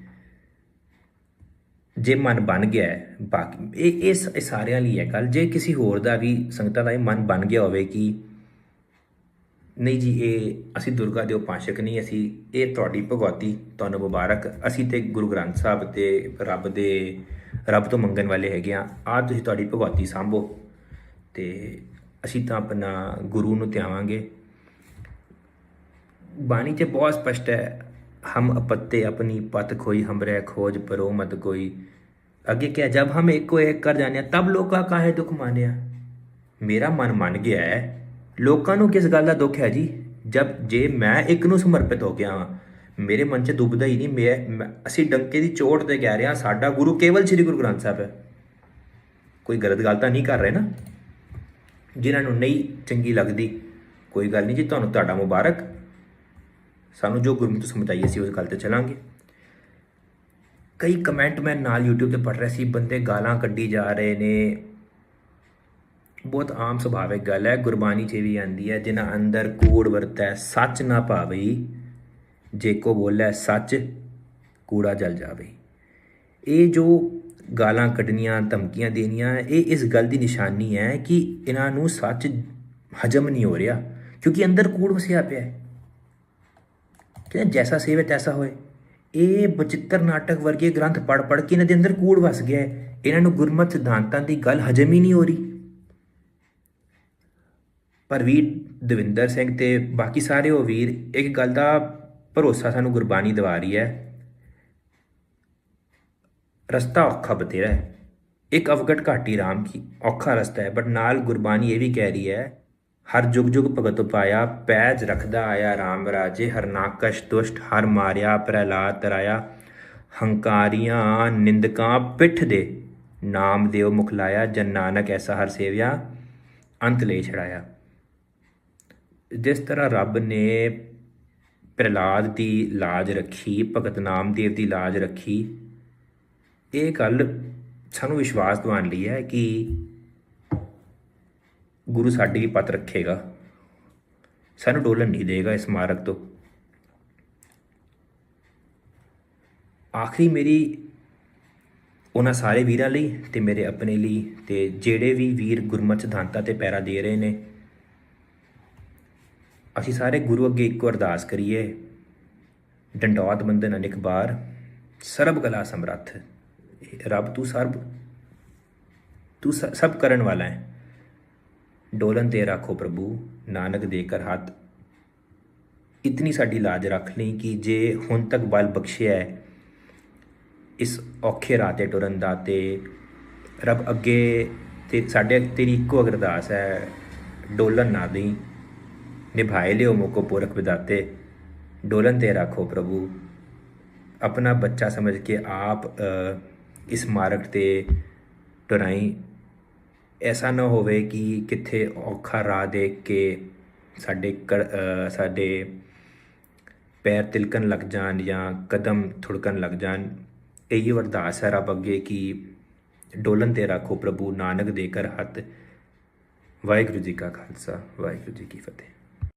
ਜੇ ਮਨ ਬਣ ਗਿਆ ਬਾਕੀ ਇਹ ਇਹ ਸ- ਇਹ ਸਾਰਿਆਂ ਲਈ ਹੈ ਗੱਲ। ਜੇ ਕਿਸੇ ਹੋਰ ਦਾ ਵੀ ਸੰਗਤਾਂ ਦਾ ਇਹ ਮਨ ਬਣ ਗਿਆ ਹੋਵੇ ਕਿ ਨਹੀਂ ਜੀ, ਇਹ ਅਸੀਂ ਦੁਰਗਾ ਦੇ ਉਪਾਸ਼ਕ ਨਹੀਂ, ਅਸੀਂ ਇਹ ਤੁਹਾਡੀ ਭਗਵਤੀ ਤੁਹਾਨੂੰ ਮੁਬਾਰਕ। ਅਸੀਂ ਤੇ ਗੁਰੂ ਗ੍ਰੰਥ ਸਾਹਿਬ ਤੇ ਰੱਬ ਦੇ, ਰੱਬ ਤੋਂ ਮੰਗਣ ਵਾਲੇ ਹੈਗੇ ਆ ਆ ਤੁਸੀਂ ਤੁਹਾਡੀ ਭਗਵਤੀ ਸੰਭੋ ਤੇ ਅਸੀਂ ਤਾਂ ਆਪਣਾ ਗੁਰੂ ਨੂੰ ਧਿਆਵਾਂਗੇ। ਬਾਣੀ ਤੇ ਬਹੁਤ ਸਪਸ਼ਟ ਹੈ ਹਮ ਅਪੱਤੇ ਆਪਣੀ ਪਤ ਖੋਈ ਹਮਰੇ ਖੋਜ ਪਰੋ ਮਤ ਕੋਈ ਅੱਗੇ ਕਿਹਾ ਜਬ ਹਮ ਇੱਕ ਕੋ ਇੱਕ ਕਰ ਜਾਣਿਆ ਤਬ ਲੋਕਾਂ ਕਾਹੇ ਦੁੱਖ ਮਾਨਿਆ ਮੇਰਾ ਮਨ ਮੰਨ ਗਿਆ ਹੈ ਲੋਕਾਂ ਨੂੰ ਕਿਸ ਗੱਲ ਦਾ ਦੁੱਖ ਹੈ ਜੀ ਜਬ ਜੇ ਮੈਂ ਇੱਕ ਨੂੰ ਸਮਰਪਿਤ ਹੋ ਗਿਆ ਹਾਂ ਮੇਰੇ ਮਨ 'ਚ ਦੁਬਦਾ ਹੀ ਨਹੀਂ ਮੈਂ ਅਸੀਂ ਡੰਕੇ ਦੀ ਚੋਟ ਤੇ ਕਹਿ ਰਹੇ ਹਾਂ ਸਾਡਾ ਗੁਰੂ ਕੇਵਲ ਸ੍ਰੀ ਗੁਰੂ ਗ੍ਰੰਥ ਸਾਹਿਬ ਹੈ ਕੋਈ ਗਲਤ ਗੱਲ ਤਾਂ ਨਹੀਂ ਕਰ ਰਹੇ ਨਾ ਜਿਨ੍ਹਾਂ ਨੂੰ ਨਹੀਂ ਚੰਗੀ ਲੱਗਦੀ ਕੋਈ ਗੱਲ ਨਹੀਂ ਜੀ ਤੁਹਾਨੂੰ ਤੁਹਾਡਾ ਮੁਬਾਰਕ ਸਾਨੂੰ ਜੋ ਗੁਰਮਤਿ ਸਮਝਾਈ ਅਸੀਂ ਉਸ ਗੱਲ ਤੇ ਚੱਲਾਂਗੇ। ਕਈ ਕਮੈਂਟ ਮੈਂ ਨਾਲ YouTube ਤੇ ਪੜ ਰਿਹਾ ਸੀ, ਬੰਦੇ ਗਾਲਾਂ ਕੱਢੀ ਜਾ ਰਹੇ ਨੇ। ਬਹੁਤ ਆਮ ਸੁਭਾਵਿਕ ਗੱਲ ਹੈ, ਗੁਰਬਾਣੀ 'ਚ ਵੀ ਆਂਦੀ ਹੈ, ਜਿਨ੍ਹਾਂ ਅੰਦਰ ਕੂੜ ਵਰਤੈ, ਸੱਚ ਨਾ ਪਾਵਈ ਜੇ ਕੋ ਬੋਲੇ, ਸੱਚ ਕੂੜਾ ਜਲ ਜਾਵੇ। ਇਹ ਜੋ ਗਾਲਾਂ ਕੱਢਣੀਆਂ, ਧਮਕੀਆਂ ਦੇਣੀਆਂ, ਇਹ ਇਸ ਗੱਲ ਦੀ ਨਿਸ਼ਾਨੀ ਹੈ ਕਿ ਇਹਨਾਂ ਨੂੰ ਸੱਚ ਹਜਮ ਨਹੀਂ ਹੋ ਰਿਹਾ, ਕਿਉਂਕਿ ਅੰਦਰ ਕੂੜ ਵਸਿਆ ਪਿਆ ਹੈ। ਕਹਿੰਦੇ ਜੈਸਾ ਸੇਵੇ ਤੈਸਾ ਹੋਏ। ਇਹ ਬਚਿੱਤਰ ਨਾਟਕ ਵਰਗੇ ਗ੍ਰੰਥ ਪੜ ਪੜ ਕੇ ਇਹਨਾਂ ਦੇ ਅੰਦਰ ਕੂੜ ਵਸ ਗਿਆ ਹੈ। ਇਹਨਾਂ ਨੂੰ ਗੁਰਮਤਿ ਸਿਧਾਂਤਾਂ ਦੀ ਗੱਲ ਹਜਮ ਹੀ ਨਹੀਂ ਹੋ ਰਹੀ। ਪਰ ਵੀਰ ਦਵਿੰਦਰ ਸਿੰਘ ਤੇ ਬਾਕੀ ਸਾਰੇ ਉਹ ਵੀਰ, ਇੱਕ ਗੱਲ ਦਾ ਭਰੋਸਾ ਸਾਨੂੰ ਗੁਰਬਾਣੀ ਦਿਵਾ ਰਹੀ ਹੈ। ਰਸਤਾ ਔਖਾ ਬਤੇਰਾ ਹੈ। ਇੱਕ ਅਵਗਟ ਘਾਟੀ ਰਾਮ ਕੀ ਔਖਾ ਰਸਤਾ ਹੈ ਬਟ ਨਾਲ ਗੁਰਬਾਣੀ ਇਹ ਵੀ ਕਹਿ ਰਹੀ ਹੈ ਹਰ ਜੁਗ ਜੁਗ ਭਗਤ ਪਾਇਆ, ਪੈਜ ਰਖਦਾ ਆਇਆ RAM ਰਾਜੇ ਹਰਨਾਕਸ਼ ਦੁਸ਼ਟ, ਹਰ ਮਾਰਿਆ, ਪ੍ਰਹਿਲਾਦ ਤਰਾਇਆ। ਹੰਕਾਰੀਆਂ ਨਿੰਦਕਾਂ ਪਿੱਠ ਦੇ ਨਾਮ ਦੇਵ ਮੁਖ ਲਾਇਆ, ਜਨ ਨਾਨਕ ਐਸਾ ਹਰ ਸੇਵਿਆ, ਅੰਤ ਲੈ ਛੜਾਇਆ। ਜਿਸ ਤਰ੍ਹਾਂ ਰੱਬ ਨੇ ਪ੍ਰਹਿਲਾਦ ਦੀ ਲਾਜ ਰੱਖੀ, ਭਗਤ ਨਾਮਦੇਵ ਦੀ ਲਾਜ ਰੱਖੀ, ਇਹ ਗੱਲ ਸਾਨੂੰ ਵਿਸ਼ਵਾਸ ਦਿਵਾਉਣ ਲਈ ਹੈ ਕਿ ਗੁਰੂ ਸਾਡੀ ਵੀ ਪਤ ਰੱਖੇਗਾ। ਸਾਨੂੰ ਡੋਲਣ ਨਹੀਂ ਦੇਗਾ ਇਸ ਮਾਰਗ ਤੋਂ। ਆਖਰੀ ਮੇਰੀ ਉਹਨਾਂ ਸਾਰੇ ਵੀਰਾਂ ਲਈ ਤੇ ਮੇਰੇ ਆਪਣੇ ਲਈ ਤੇ ਜਿਹੜੇ ਵੀ ਵੀਰ ਗੁਰਮਤਿ ਸਿਧਾਂਤਾਂ ਤੇ ਪੈਰਾ ਦੇ ਰਹੇ ਨੇ, ਅਸੀਂ ਸਾਰੇ ਗੁਰੂ ਅੱਗੇ ਇੱਕੋ ਅਰਦਾਸ ਕਰੀਏ, ਡੰਡੌਤ ਬੰਦਨ ਅਨੇਕ ਬਾਰ ਸਰਬ ਕਲਾ ਸਮਰੱਥ। ਰੱਬ ਤੂੰ ਸਰਬ, ਤੂੰ ਸਭ ਕਰਨ ਵਾਲਾ ਹੈ। ਡੋਲਨ ਤੇ ਰੱਖੋ ਪ੍ਰਭੂ, ਨਾਨਕ ਦੇ ਕਰ ਹੱਥ। ਇਤਨੀ ਸਾਡੀ ਲਾਜ ਰੱਖ ਲਈ ਕਿ ਜੇ ਹੁਣ ਤੱਕ ਬਲ ਬਖਸ਼ਿਆ ਹੈ, ਇਸ ਔਖੇ ਰਾਹ ਤੇ ਟੁਰਨ ਦਾ ਤੇ ਰੱਬ ਅੱਗੇ ਤੇ ਸਾਡੇ ਤੇਰੀ ਇੱਕੋ ਅਰਦਾਸ ਹੈ, ਡੋਲਨ ਨਾ ਦੇਈ ਨਿਭਾਏ ਲਿਓ ਮੋਕੋ ਪੁਰਖ ਵਿਦਾਤੇ। ਡੋਲਨ ਤੇ ਰੱਖੋ ਪ੍ਰਭੂ। ਆਪਣਾ ਬੱਚਾ ਸਮਝ ਕੇ ਆਪ ਇਸ ਮਾਰਗ ਤੇ ਟੁਰਾਈ। ਐਸਾ ਨਾ ਹੋਵੇ ਕਿ ਕਿੱਥੇ ਔਖਾ ਰਾਹ ਦੇਖ ਕੇ ਸਾਡੇ ਕੜ- ਸਾਡੇ ਪੈਰ ਤਿਲਕਣ ਲੱਗ ਜਾਣ ਜਾਂ ਕਦਮ ਥੁੜਕਣ ਲੱਗ ਜਾਣ, ਇਹੀ ਅਰਦਾਸ ਹੈ ਰੱਬ ਅੱਗੇ ਕਿ ਡੋਲਨ ਤੇ ਰੱਖੋ ਪ੍ਰਭੂ ਨਾਨਕ ਦੇ ਕਰ ਹੱਥ। ਵਾਹਿਗੁਰੂ ਜੀ ਕਾ ਖਾਲਸਾ, ਵਾਹਿਗੁਰੂ ਜੀ ਕੀ ਫਤਿਹ।